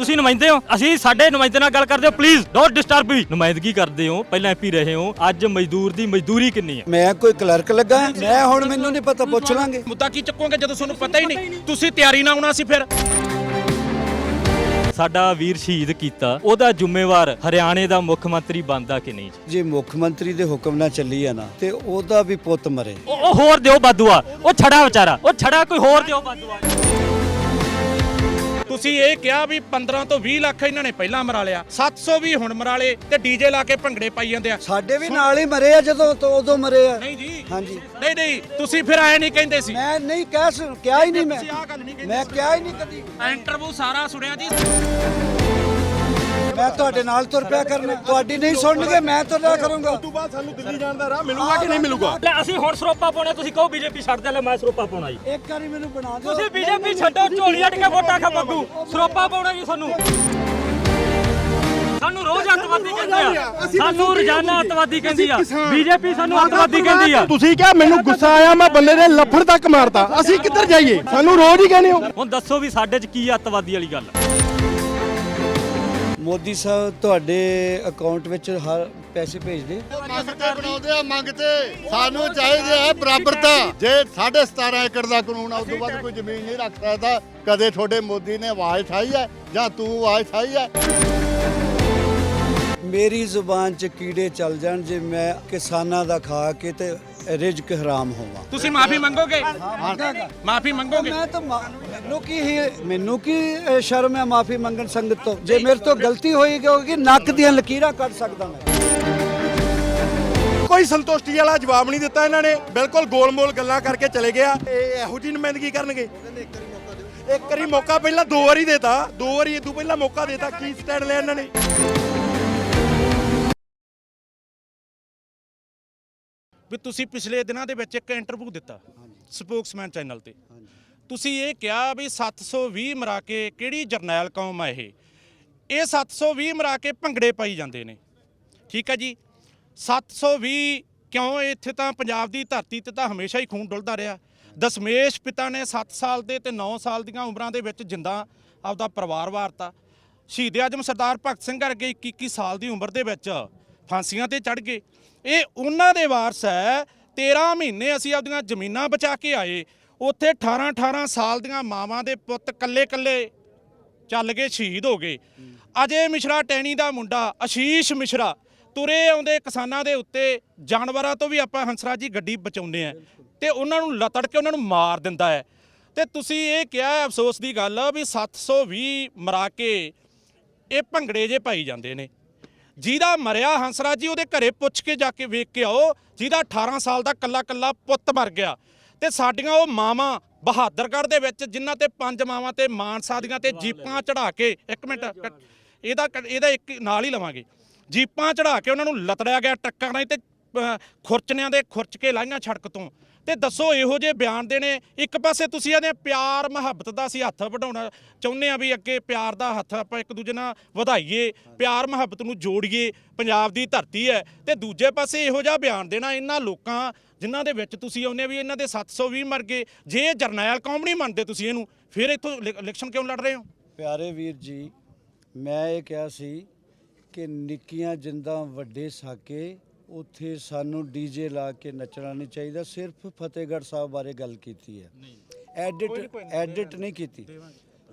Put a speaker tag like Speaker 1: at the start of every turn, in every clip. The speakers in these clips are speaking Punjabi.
Speaker 1: ਤੁਸੀਂ ਨੁਮਾਇੰਦੇ ਹੋ? ਅਸੀਂ ਸਾਡੇ ਨੁਮਾਇੰਦੇ ਨਾਲ ਗੱਲ ਕਰਦੇ ਹੋ। ਪਲੀਜ਼ ਡੋਨਟ ਡਿਸਟਰਬ ਮੀ ਨੁਮਾਇੰਦਗੀ ਕਰਦੇ ਹੋ ਪਹਿਲਾਂ ਐਮਪੀ ਰਹੇ ਹੋ। ਅੱਜ ਮਜ਼ਦੂਰ ਦੀ ਮਜ਼ਦੂਰੀ ਕਿੰਨੀ ਹੈ?
Speaker 2: ਮੈਂ ਕੋਈ ਕਲਰਕ ਲੱਗਾ ਮੈਂ ਹੁਣ ਮੈਨੂੰ ਨਹੀਂ ਪਤਾ ਪੁੱਛ ਲਾਂਗੇ।
Speaker 3: ਮੁੱਦਾ ਕੀ ਚੱਕੋਗੇ ਜਦੋਂ ਤੁਹਾਨੂੰ ਪਤਾ ਹੀ ਨਹੀਂ? ਤੁਸੀਂ ਤਿਆਰੀ ਨਾ ਆਉਣਾ ਸੀ ਫਿਰ।
Speaker 1: ਸਾਡਾ ਵੀਰ ਸ਼ਹੀਦ ਕੀਤਾ ਉਹਦਾ ਜ਼ਿੰਮੇਵਾਰ ਹਰਿਆਣੇ ਦਾ ਮੁੱਖ ਮੰਤਰੀ ਬਣਦਾ ਕਿ ਨਹੀਂ? ਜੀ?
Speaker 2: ਮੁੱਖ ਮੰਤਰੀ ਦੇ ਹੁਕਮ ਨਾਲ ਚੱਲੀ ਆ ਨਾ ਤੇ ਉਹਦਾ ਵੀ ਪੁੱਤ ਮਰੇ।
Speaker 1: ਉਹ ਉਹ ਹੋਰ ਦਿਓ ਬਾਦੂਆ। ਉਹ ਛੜਾ ਵਿਚਾਰਾ। ਉਹ ਛੜਾ ਕੋਈ ਹੋਰ ਦਿਓ ਬਾਦੂਆ।
Speaker 3: ਤੁਸੀਂ ਇਹ ਕਿਹਾ ਵੀ 15 ਤੋਂ 20 ਲੱਖ ਇਹਨਾਂ ਨੇ ਪਹਿਲਾਂ ਮਰਾ ਲਿਆ। 700 ਵੀ ਹੁਣ ਮਰਾ ਲਏ ਤੇ ਡੀਜੇ ਲਾ ਕੇ ਭੰਗੜੇ ਪਾਈ ਜਾਂਦੇ ਆ।
Speaker 2: ਸਾਡੇ ਵੀ ਨਾਲ ਹੀ ਮਰੇ ਆ ਜਦੋਂ ਤੋਂ ਉਦੋਂ ਮਰੇ ਆ।
Speaker 3: ਨਹੀਂ ਜੀ।
Speaker 2: ਹਾਂਜੀ।
Speaker 3: ਨਹੀਂ ਨਹੀਂ ਤੁਸੀਂ ਫਿਰ ਆਏ ਨਹੀਂ ਕਹਿੰਦੇ ਸੀ।
Speaker 2: ਮੈਂ ਨਹੀਂ ਕਹਿ ਸ- ਕਿਹਾ ਹੀ ਨਹੀਂ ਮੈਂ।
Speaker 3: ਤੁਸੀਂ ਆਹ ਗੱਲ ਨਹੀਂ ਕਹਿੰਦੇ
Speaker 2: ਮੈਂ ਕਿਹਾ ਹੀ ਨਹੀਂ ਕਦੀ।
Speaker 3: ਇੰਟਰਵਿਊ ਸਾਰਾ ਸੁਣਿਆ ਜੀ।
Speaker 2: ਮੈਂ ਤੁਹਾਡੇ ਨਾਲ ਤੁਰ ਪਿਆ ਕਰਨਾ। ਤੁਹਾਡੀ ਨਹੀਂ ਸੁਣਨਗੇ ਮੈਂ ਤੁਰਿਆ ਕਰੂੰਗਾ।
Speaker 4: ਤੋਂ ਬਾਅਦ ਸਾਨੂੰ ਦਿੱਲੀ ਜਾਣ ਦਾ ਰਾਹ ਮਿਲੂਗਾ ਕਿ ਨਹੀਂ ਮਿਲੂਗਾ?
Speaker 1: ਲੈ ਅਸੀਂ ਹੁਣ ਸਰੋਪਾ ਪਾਉਣਾ ਤੁਸੀਂ ਕਹੋ ਬੀਜੇਪੀ ਛੱਡ ਦੇ ਲੈ ਮੈਂ ਸਰੋਪਾ ਪਾਉਣਾ ਜੀ।
Speaker 2: ਇੱਕ ਵਾਰੀ ਮੈਨੂੰ ਬਣਾ ਦਿਓ।
Speaker 1: ਤੁਸੀਂ ਬੀਜੇਪੀ ਛੱਡੋ ਝੋਲੀ ਅਟ ਕੇ ਵੋਟਾਂ ਖਾ ਬੱਗੂ ਸਰੋਪਾ ਪਾਉਣਾ ਜੀ ਸਾਨੂੰ ਸਾਨੂੰ ਰੋਜ਼ ਅੱਤਵਾਦੀ ਕਹਿੰਦੇ ਆ। ਸਾਨੂੰ ਰੋਜ਼ਾਨਾ ਅੱਤਵਾਦੀ ਕਹਿੰਦੀ ਆ। ਬੀਜੇਪੀ ਸਾਨੂੰ ਅੱਤਵਾਦੀ ਕਹਿੰਦੀ ਆ।
Speaker 4: ਤੁਸੀਂ ਕਿਹਾ ਮੈਨੂੰ ਗੁੱਸਾ ਆਇਆ ਮੈਂ ਬੰਦੇ ਦੇ ਲੱਫੜ ਤੱਕ ਮਾਰਤਾ। ਅਸੀਂ ਕਿੱਧਰ ਜਾਈਏ? ਸਾਨੂੰ ਰੋਜ਼ ਹੀ ਕਹਿੰਦੇ ਹੋ।
Speaker 1: ਹੁਣ ਦੱਸੋ ਵੀ ਸਾਡੇ 'ਚ ਕੀ ਅੱਤਵਾਦੀ ਵਾਲੀ ਗੱਲ?
Speaker 2: ਮੋਦੀ ਸਾਹਿਬ ਤੁਹਾਡੇ ਅਕਾਊਂਟ ਵਿੱਚ ਹਰ ਪੈਸੇ ਭੇਜਦੇ?
Speaker 5: ਮੰਗਤੇ ਬਣਾਉਂਦੇ ਆ ਮੰਗਤੇ। ਸਾਨੂੰ ਚਾਹੀਦੇ ਆ ਬਰਾਬਰਤਾ। ਜੇ 17.5 ਏਕੜ ਦਾ ਕਾਨੂੰਨ ਆ ਉਸ ਤੋਂ ਬਾਅਦ ਕੋਈ ਜ਼ਮੀਨ ਨਹੀਂ ਰੱਖ ਸਕਦਾ। ਕਦੇ ਤੁਹਾਡੇ ਮੋਦੀ ਨੇ ਆਵਾਜ਼ ਠਾਈ ਹੈ ਜਾਂ ਤੂੰ ਆਵਾਜ਼ ਠਾਈ ਹੈ?
Speaker 2: ਮੇਰੀ ਜ਼ੁਬਾਨ 'ਚ ਕੀੜੇ ਚੱਲ ਜਾਣ ਜੇ ਮੈਂ ਕਿਸਾਨਾਂ ਦਾ ਖਾ ਕੇ ਤੇ ਰਿਜ਼ਕ ਹਰਾਮ ਹੋਵਾਂ।
Speaker 3: ਤੁਸੀਂ ਮਾਫੀ ਮੰਗੋਗੇ। ਮਾਫੀ ਮੰਗੋਗੇ?
Speaker 2: ਮੈਂ ਤਾਂ ਮਾ- ਮੈਨੂੰ ਕੀ ਹੀ ਮੈਨੂੰ ਕੀ ਸ਼ਰਮ ਹੈ ਮਾਫੀ ਮੰਗਣ ਸੰਗਤ ਤੋਂ? ਜੇ ਮੇਰੇ ਤੋਂ ਗਲਤੀ ਹੋਈ ਹੋਗੀ ਨੱਕ ਦੀਆਂ ਲਕੀਰਾਂ ਕੱਢ ਸਕਦਾ ਮੈਂ?
Speaker 4: ਕੋਈ ਸੰਤੁਸ਼ਟੀ ਵਾਲਾ ਜਵਾਬ ਨਹੀਂ ਦਿੱਤਾ ਇਹਨਾਂ ਨੇ। ਬਿਲਕੁਲ ਗੋਲ-ਮੋਲ ਗੱਲਾਂ ਕਰਕੇ ਚਲੇ ਗਿਆ। ਇਹ ਇਹੋ ਜੀ ਨੁਮਾਇੰਦਗੀ ਕਰਨਗੇ। ਇੱਕ ਵਾਰੀ ਮੌਕਾ ਪਹਿਲਾਂ ਦੋ ਵਾਰੀ ਦੇਤਾ। ਦੋ ਵਾਰੀ ਇਦੋਂ ਪਹਿਲਾਂ ਮੌਕਾ ਦੇਤਾ। ਕੀ ਸਟੈਂਡ ਲਿਆ ਇਹਨਾਂ ਨੇ?
Speaker 3: ਵੀ ਤੁਸੀਂ ਪਿਛਲੇ ਦਿਨਾਂ ਦੇ ਵਿੱਚ ਇੱਕ ਇੰਟਰਵਿਊ ਦਿੱਤਾ ਸਪੋਕਸਮੈਨ ਚੈਨਲ ਤੇ। ਤੁਸੀਂ ਇਹ ਕਿਹਾ ਵੀ 720 ਮਰਾ ਕੇ ਕਿਹੜੀ ਜਰਨੈਲ ਕੌਮ ਆ ਇਹ? ਇਹ 720 ਮਰਾ ਕੇ ਭੰਗੜੇ ਪਾਈ ਜਾਂਦੇ ਨੇ। ਠੀਕ ਹੈ ਜੀ? 720 ਕਿਉਂ ਇੱਥੇ ਤਾਂ ਪੰਜਾਬ ਦੀ ਧਰਤੀ ਤੇ ਤਾਂ ਹਮੇਸ਼ਾ ਹੀ ਖੂਨ ਡੁੱਲਦਾ ਰਿਹਾ। ਦਸ਼ਮੇਸ਼ ਪਿਤਾ ਨੇ 7 ਸਾਲ ਦੇ ਤੇ 9 ਸਾਲ ਦੀਆਂ ਉਮਰਾਂ ਦੇ ਵਿੱਚ ਜਿੰਦਾ ਆਪਦਾ ਪਰਿਵਾਰ ਵਾਰਤਾ। ਸ਼ਹੀਦ ਆਜਮ ਸਰਦਾਰ ਭਗਤ ਸਿੰਘ ਵਰਗੇ 21 21 ਸਾਲ ਦੀ ਉਮਰ ਦੇ ਵਿੱਚ ਫਾਂਸੀਆਂ ਤੇ ਚੜ ਗਏ। ਇਹ ਉਹਨਾਂ ਦੇ ਵਾਰਸ ਹੈ। 13 ਮਹੀਨੇ ਅਸੀਂ ਆਪਦੀਆਂ ਜ਼ਮੀਨਾਂ ਬਚਾ ਕੇ ਆਏ। ਉੱਥੇ 18 18 ਸਾਲ ਦੀਆਂ ਮਾਵਾਂ ਦੇ ਪੁੱਤ ਕੱਲੇ ਕੱਲੇ ਚੱਲ ਗਏ, ਸ਼ਹੀਦ ਹੋ ਗਏ। ਅਜੇ ਮਿਸ਼ਰਾ ਟੈਣੀ ਦਾ ਮੁੰਡਾ ਅਸ਼ੀਸ਼ ਮਿਸ਼ਰਾ ਤੁਰੇ ਆਉਂਦੇ ਕਿਸਾਨਾਂ ਦੇ ਉੱਤੇ। ਜਾਨਵਰਾਂ ਤੋਂ ਵੀ ਆਪਾਂ ਹੰਸਰਾਜ ਜੀ ਗੱਡੀ ਬਚਾਉਂਦੇ ਆ ਤੇ ਉਹਨਾਂ ਨੂੰ ਲਤੜ ਕੇ ਉਹਨਾਂ ਨੂੰ ਮਾਰ ਦਿੰਦਾ ਹੈ। ਤੇ ਤੁਸੀਂ ਇਹ ਕਿਹਾ ਅਫਸੋਸ ਦੀ ਗੱਲ ਵੀ 720 ਮਰਾ ਕੇ ਇਹ ਭੰਗੜੇ ਜੇ ਪਾਈ ਜਾਂਦੇ ਨੇ। ਜਿਹਦਾ ਮਰਿਆ ਹੰਸਰਾਜ ਜੀ ਉਹਦੇ ਘਰੇ ਪੁੱਛ ਕੇ ਜਾ ਕੇ ਵੇਖ ਕੇ ਆਓ ਜਿਹਦਾ 18 ਸਾਲ ਦਾ ਕੱਲਾ ਕੱਲਾ ਪੁੱਤ ਮਰ ਗਿਆ। ਤੇ ਸਾਡੀਆਂ ਉਹ ਮਾਵਾਂ ਬਹਾਦਰਗੜ੍ਹ ਦੇ ਵਿੱਚ ਜਿਨ੍ਹਾਂ ਤੇ ਪੰਜ ਮਾਵਾਂ ਤੇ ਮਾਨਸਾ ਦੀਆਂ ਤੇ ਜੀਪਾਂ ਚੜਾ ਕੇ ਇੱਕ ਮਿੰਟ ਇਹਦਾ ਇਹਦਾ ਇੱਕ ਨਾਲ ਹੀ ਲਵਾਂਗੇ। ਜੀਪਾਂ ਚੜਾ ਕੇ ਉਹਨਾਂ ਨੂੰ ਲਤੜਿਆ ਗਿਆ ਟੱਕਰ ਨਹੀਂ ਤੇ ਅਹ, ਖੁਰਚਣਿਆਂ ਦੇ ਖੁਰਚ ਕੇ ਲਾਈਆਂ ਛੜਕ ਤੋਂ। ਤੇ ਦੱਸੋ ਇਹੋ ਜਿਹੇ ਬਿਆਨ ਦੇਣੇ। ਇੱਕ ਪਾਸੇ ਤੁਸੀਂ ਇਹਦੇ ਪਿਆਰ ਮੁਹੱਬਤ ਦਾ ਅਸੀਂ ਹੱਥ ਵਧਾਉਣਾ ਚਾਹੁੰਦੇ ਆ ਵੀ ਅੱਗੇ ਪਿਆਰ ਦਾ ਹੱਥ ਆਪਾਂ ਇੱਕ ਦੂਜੇ ਨਾਲ ਵਧਾਈਏ, ਪਿਆਰ ਮੁਹੱਬਤ ਨੂੰ ਜੋੜੀਏ, ਪੰਜਾਬ ਦੀ ਧਰਤੀ ਹੈ। ਤੇ ਦੂਜੇ ਪਾਸੇ ਇਹੋ ਜਿਹਾ ਬਿਆਨ ਦੇਣਾ ਇਹਨਾਂ ਲੋਕਾਂ ਜਿਨ੍ਹਾਂ ਦੇ ਵਿੱਚ ਤੁਸੀਂ ਆਉਂਦੇ ਵੀ ਇਹਨਾਂ ਦੇ 720 ਮਰ ਗਏ। ਜੇ ਜਰਨੈਲ ਕੌਮ ਨਹੀਂ ਮੰਨਦੇ ਤੁਸੀਂ ਇਹਨੂੰ, ਫਿਰ ਇੱਥੋਂ ਇਲੈ- ਇਲੈਕਸ਼ਨ ਕਿਉਂ ਲੜ ਰਹੇ ਹੋ?
Speaker 2: ਪਿਆਰੇ ਵੀਰ ਜੀ, ਮੈਂ ਇਹ ਕਿਹਾ ਸੀ ਕਿ ਨਿੱਕੀਆਂ ਜਿੰਦਾਂ ਵੱਡੇ ਸਾਕੇ ਉੱਥੇ ਸਾਨੂੰ ਡੀਜੇ ਲਾ ਕੇ ਨੱਚਣਾ ਨਹੀਂ ਚਾਹੀਦਾ ਸਿਰਫ ਫਤਿਹਗੜ੍ਹ ਸਾਹਿਬ ਬਾਰੇ ਗੱਲ ਕੀਤੀ ਹੈ। ਐਡਿਟ ਐਡਿਟ ਨਹੀਂ ਕੀਤੀ।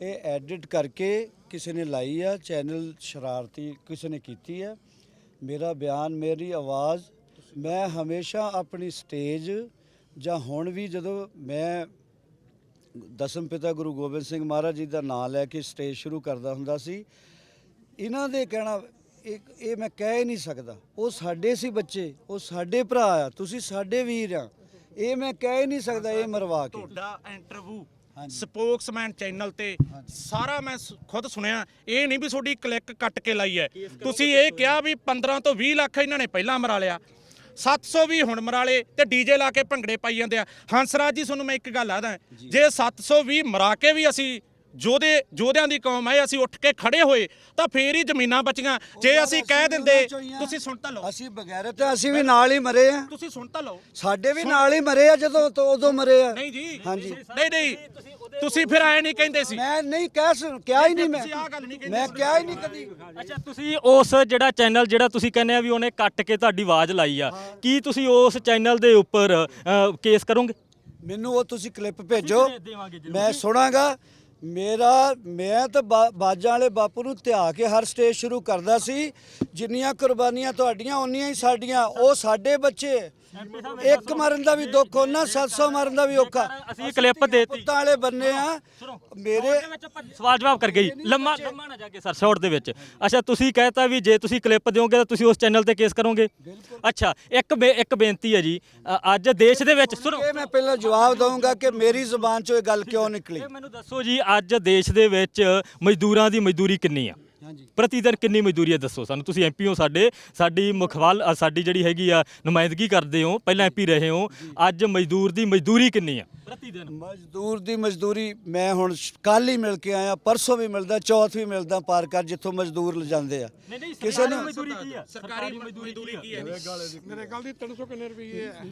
Speaker 2: ਇਹ ਐਡਿਟ ਕਰਕੇ ਕਿਸੇ ਨੇ ਲਾਈ ਆ ਚੈਨਲ ਸ਼ਰਾਰਤੀ ਕਿਸੇ ਨੇ ਕੀਤੀ ਹੈ ਮੇਰਾ ਬਿਆਨ ਮੇਰੀ ਆਵਾਜ਼ ਮੈਂ ਹਮੇਸ਼ਾ ਆਪਣੀ ਸਟੇਜ ਜਾਂ ਹੁਣ ਵੀ ਜਦੋਂ ਮੈਂ ਦਸਮ ਪਿਤਾ ਗੁਰੂ ਗੋਬਿੰਦ ਸਿੰਘ ਮਹਾਰਾਜ ਜੀ ਦਾ ਨਾਮ ਲੈ ਕੇ ਸਟੇਜ ਸ਼ੁਰੂ ਕਰਦਾ ਹੁੰਦਾ ਸੀ ਇਹਨਾਂ ਦੇ ਕਹਿਣਾ ਇਹ ਇਹ ਮੈਂ ਕਹਿ ਹੀ ਨਹੀਂ ਸਕਦਾ। ਉਹ ਸਾਡੇ ਸੀ ਬੱਚੇ ਉਹ ਸਾਡੇ ਭਰਾ ਆ ਤੁਸੀਂ ਸਾਡੇ ਵੀਰ ਆ। ਇਹ ਮੈਂ ਕਹਿ ਹੀ ਨਹੀਂ ਸਕਦਾ ਇਹ ਮਰਵਾ ਕੇ।
Speaker 3: ਤੁਹਾਡਾ ਇੰਟਰਵਿਊ। ਸਪੋਕਸਮੈਨ ਚੈਨਲ ਤੇ ਸਾਰਾ ਮੈਂ ਸ- ਖੁਦ ਸੁਣਿਆ। ਇਹ ਨਹੀਂ ਵੀ ਤੁਹਾਡੀ ਕਲਿੱਕ ਕੱਟ ਕੇ ਲਾਈ ਹੈ। ਤੁਸੀਂ ਇਹ ਕਿਹਾ ਵੀ 15 ਤੋਂ 20 ਲੱਖ ਇਹਨਾਂ ਨੇ ਪਹਿਲਾਂ ਮਰਾ ਲਿਆ। 700 ਵੀ ਹੁਣ ਮਰਾ ਲਏ ਤੇ ਡੀਜੇ ਲਾ ਕੇ ਭੰਗੜੇ ਪਾਈ ਜਾਂਦੇ ਆ। ਹੰਸਰਾਜ ਜੀ ਤੁਹਾਨੂੰ ਮੈਂ ਇੱਕ ਗੱਲ ਆਦਾ ਜੇ। 720 ਮਰਾ ਕੇ ਵੀ ਅਸੀਂ ਜੋਧੇ ਜੋਧਿਆਂ ਦੀ ਕੌਮ ਹੈ ਅਸੀਂ ਉੱਠ ਕੇ ਖੜੇ ਹੋਏ ਤਾਂ ਫੇਰ ਹੀ ਜ਼ਮੀਨਾਂ ਬਚੀਆਂ। ਜੇ ਅਸੀਂ ਕਹਿ ਦਿੰਦੇ ਤੁਸੀਂ ਸੁਣ ਤਾਂ ਲਓ।
Speaker 2: ਅਸੀਂ ਬਗੈਰਤ ਆ, ਅਸੀਂ ਵੀ ਨਾਲ ਹੀ ਮਰੇ ਆ।
Speaker 3: ਤੁਸੀਂ ਸੁਣ ਤਾਂ ਲਓ।
Speaker 2: ਸਾਡੇ ਵੀ ਨਾਲ ਹੀ ਮਰੇ ਆ ਜਦੋਂ ਤੋਂ ਉਦੋਂ ਮਰੇ ਆ।
Speaker 3: ਨਹੀਂ ਜੀ।
Speaker 2: ਹਾਂਜੀ।
Speaker 3: ਨਹੀਂ ਨਹੀਂ। ਤੁਸੀਂ ਫਿਰ ਆਏ ਨਹੀਂ ਕਹਿੰਦੇ ਸੀ।
Speaker 2: ਮੈਂ ਨਹੀਂ ਕਹਿ ਸ- ਕਿਹਾ ਹੀ ਨਹੀਂ ਮੈਂ।
Speaker 3: ਤੁਸੀਂ ਆਹ ਗੱਲ ਨਹੀਂ ਕਹਿੰਦੇ
Speaker 2: ਮੈਂ ਕਿਹਾ ਹੀ ਨਹੀਂ ਕਦੀ।
Speaker 1: ਅੱਛਾ ਤੁਸੀਂ ਉਸ ਜਿਹੜਾ ਚੈਨਲ ਜਿਹੜਾ ਤੁਸੀਂ ਕਹਿੰਦੇ ਆ ਵੀ ਉਹਨੇ ਕੱਟ ਕੇ ਤੁਹਾਡੀ ਆਵਾਜ਼ ਲਾਈ ਆ ਕੀ ਤੁਸੀਂ ਉਸ ਚੈਨਲ ਦੇ ਉੱਪਰ ਅ, ਕੇਸ ਕਰੋਗੇ?
Speaker 2: ਮੈਨੂੰ ਉਹ ਤੁਸੀਂ ਕਲਿੱਪ ਭੇਜੋ।
Speaker 1: ਭੇਜ ਦੇਵਾਂਗੇ ਜ਼ਰੂਰ।
Speaker 2: ਮੈਂ ਸੁਣਾਗਾ। ਮੇਰਾ, ਮੈਂ ਤਾਂ ਬਾਜਾਂ ਵਾਲੇ ਬਾਪੂ ਨੂੰ ਧਿਆ ਕੇ ਹਰ ਸਟੇਜ ਸ਼ੁਰੂ ਕਰਦਾ ਸੀ। ਜਿੰਨੀਆਂ ਕੁਰਬਾਨੀਆਂ ਤੁਹਾਡੀਆਂ ਉਨੀਆਂ ਹੀ ਸਾਡੀਆਂ। ਉਹ ਸਾਡੇ ਬੱਚੇ। ਇੱਕ ਮਰਨ ਦਾ ਵੀ ਦੁੱਖ ਉਹਨਾਂ 700 ਮਰਨ ਦਾ ਵੀ ਔਖਾ।
Speaker 1: ਅਸੀਂ ਕਲਿੱਪ ਦੇਤੀ।
Speaker 2: ਪੁੱਤਾਂ ਵਾਲੇ ਬੰਨੇ ਆ। ਮੇਰੇ
Speaker 1: ਸਵਾਲ ਜਵਾਬ ਕਰ ਗਈ ਲੰਮਾ ਲੰਮਾ ਨਾ ਜਾ ਕੇ ਸਰ ਸ਼ਾਰਟ ਦੇ ਵਿੱਚ। ਅੱਛਾ ਤੁਸੀਂ ਕਹਿਤਾ ਵੀ ਜੇ ਤੁਸੀਂ ਕਲਿੱਪ ਦਿਓਗੇ ਤਾਂ ਤੁਸੀਂ ਉਸ ਚੈਨਲ ਤੇ ਕੇਸ ਕਰੋਗੇ। ਅੱਛਾ ਇੱਕ ਇੱਕ ਬੇਨਤੀ ਹੈ ਜੀ। ਅੱਜ ਦੇਸ਼ ਦੇ ਵਿੱਚ ਸੁਣੋ।
Speaker 2: ਇਹ ਮੈਂ ਪਹਿਲਾਂ ਜਵਾਬ ਦਊਂਗਾ ਕਿ ਮੇਰੀ ਜ਼ੁਬਾਨ ਚੋਂ ਇਹ ਗੱਲ ਕਿਉਂ ਨਿਕਲੀ?
Speaker 1: ਮੈਨੂੰ ਦੱਸੋ ਜੀ ਅੱਜ ਦੇਸ਼ ਦੇ ਵਿੱਚ ਮਜ਼ਦੂਰਾਂ ਦੀ ਮਜ਼ਦੂਰੀ ਕਿੰਨੀ ਆ? ਪ੍ਰਤੀ ਦਿਨ ਕਿੰਨੀ ਮਜ਼ਦੂਰੀ ਹੈ ਦੱਸੋ ਸਾਨੂੰ? ਤੁਸੀਂ ਐਮਪੀ ਹੋ ਸਾਡੇ ਸਾਡੀ ਮੁਖਵਾਲ ਅ, ਸਾਡੀ ਜਿਹੜੀ ਹੈਗੀ ਆ ਨੁਮਾਇੰਦਗੀ ਕਰਦੇ ਹੋ ਪਹਿਲਾਂ ਐਮਪੀ ਰਹੇ ਹੋ ਅੱਜ ਮਜ਼ਦੂਰ ਦੀ ਮਜ਼ਦੂਰੀ ਕਿੰਨੀ ਆ? ਪ੍ਰਤੀ ਦਿਨ।
Speaker 2: ਮਜ਼ਦੂਰ ਦੀ ਮਜ਼ਦੂਰੀ ਮੈਂ ਹੁਣ ਕੱਲ ਹੀ ਮਿਲ ਕੇ ਆਇਆ ਪਰਸੋਂ ਵੀ ਮਿਲਦਾ ਚੌਥ ਵੀ ਮਿਲਦਾ ਪਾਰ ਕਰ ਜਿੱਥੋਂ ਮਜ਼ਦੂਰ ਲਿਜਾਂਦੇ ਆ।
Speaker 1: ਨਹੀਂ ਨਹੀਂ
Speaker 2: ਕਿਸੇ
Speaker 1: ਸਰਕਾਰੀ
Speaker 2: ਨੂੰ
Speaker 1: ਮਜ਼ਦੂਰੀ ਕੀ ਆ?
Speaker 3: ਸਰਕਾਰੀ ਮਜ਼ਦੂਰੀ ਕੀ ਹੈ?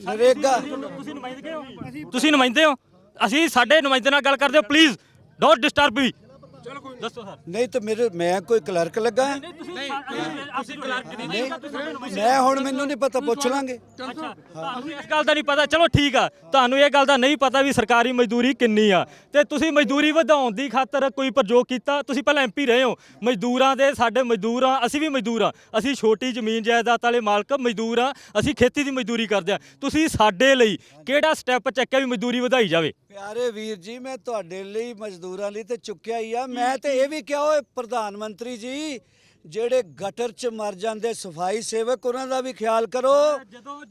Speaker 2: ਨਰੇਗਾ
Speaker 1: ਤੁਸੀਂ ਨੁਮਾਇੰਦੇ ਹੋ? ਤੁਸੀਂ ਨੁਮਾਇੰਦੇ ਹੋ? ਅਸੀਂ ਸਾਡੇ ਨੁਮਾਇੰਦੇ ਨਾਲ ਗੱਲ ਕਰਦੇ ਹੋ ਪਲੀਜ਼ ਡੋਨਟ ਡਿਸਟਰਬ ਮੀ ਦੱਸੋ ਸਰ।
Speaker 2: ਨਹੀਂ ਤਾਂ ਮੇਰੇ ਮੈਂ ਕੋਈ ਕਲਰਕ ਲੱਗਾ ਹਾਂ?
Speaker 1: ਨਹੀਂ ਤੁਸੀਂ ਕਲਰਕ ਨਹੀਂ
Speaker 2: ਨਹੀਂ ਮੈਂ ਹੁਣ ਮੈਨੂੰ ਨਹੀਂ ਪਤਾ ਪੁੱਛ ਲਾਂਗੇ।
Speaker 1: ਅੱਛਾ ਤੁਹਾਨੂੰ ਇਸ ਗੱਲ ਦਾ ਨਹੀਂ ਪਤਾ। ਚਲੋ ਠੀਕ ਆ ਤੁਹਾਨੂੰ ਇਹ ਗੱਲ ਦਾ ਨਹੀਂ ਪਤਾ ਵੀ ਸਰਕਾਰੀ ਮਜ਼ਦੂਰੀ ਕਿੰਨੀ ਆ। ਤੇ ਤੁਸੀਂ ਮਜ਼ਦੂਰੀ ਵਧਾਉਣ ਦੀ ਖਾਤਰ ਕੋਈ ਪ੍ਰਯੋਗ ਕੀਤਾ? ਤੁਸੀਂ ਪਹਿਲਾਂ ਐਮਪੀ ਰਹੇ ਹੋ। ਮਜ਼ਦੂਰਾਂ ਦੇ ਸਾਡੇ ਮਜ਼ਦੂਰ ਆ ਅਸੀਂ ਵੀ ਮਜ਼ਦੂਰ ਆ। ਅਸੀਂ ਛੋਟੀ ਜ਼ਮੀਨ ਜਾਇਦਾਦ ਵਾਲੇ ਮਾਲਕ ਮਜ਼ਦੂਰ ਆ। ਅਸੀਂ ਖੇਤੀ ਦੀ ਮਜ਼ਦੂਰੀ ਕਰਦੇ ਆ। ਤੁਸੀਂ ਸਾਡੇ ਲਈ ਕਿਹੜਾ ਸਟੈਪ ਚੱਕਿਆ ਵੀ ਮਜ਼ਦੂਰੀ ਵਧਾਈ ਜਾਵੇ?
Speaker 2: ਪਿਆਰੇ ਵੀਰ ਜੀ ਮੈਂ ਤੁਹਾਡੇ ਲਈ ਮਜ਼ਦੂਰਾਂ ਲਈ ਤੇ ਚੁੱਕਿਆ ਹੀ ਆ। ਮੈਂ ਤੇ ਇਹ ਵੀ ਕਿਹਾ ਓਏ ਪ੍ਰਧਾਨ ਮੰਤਰੀ ਜੀ ਜਿਹੜੇ ਗਟਰ 'ਚ ਮਰ ਜਾਂਦੇ ਸਫ਼ਾਈ ਸੇਵਕ ਉਹਨਾਂ ਦਾ ਵੀ ਖਿਆਲ ਕਰੋ।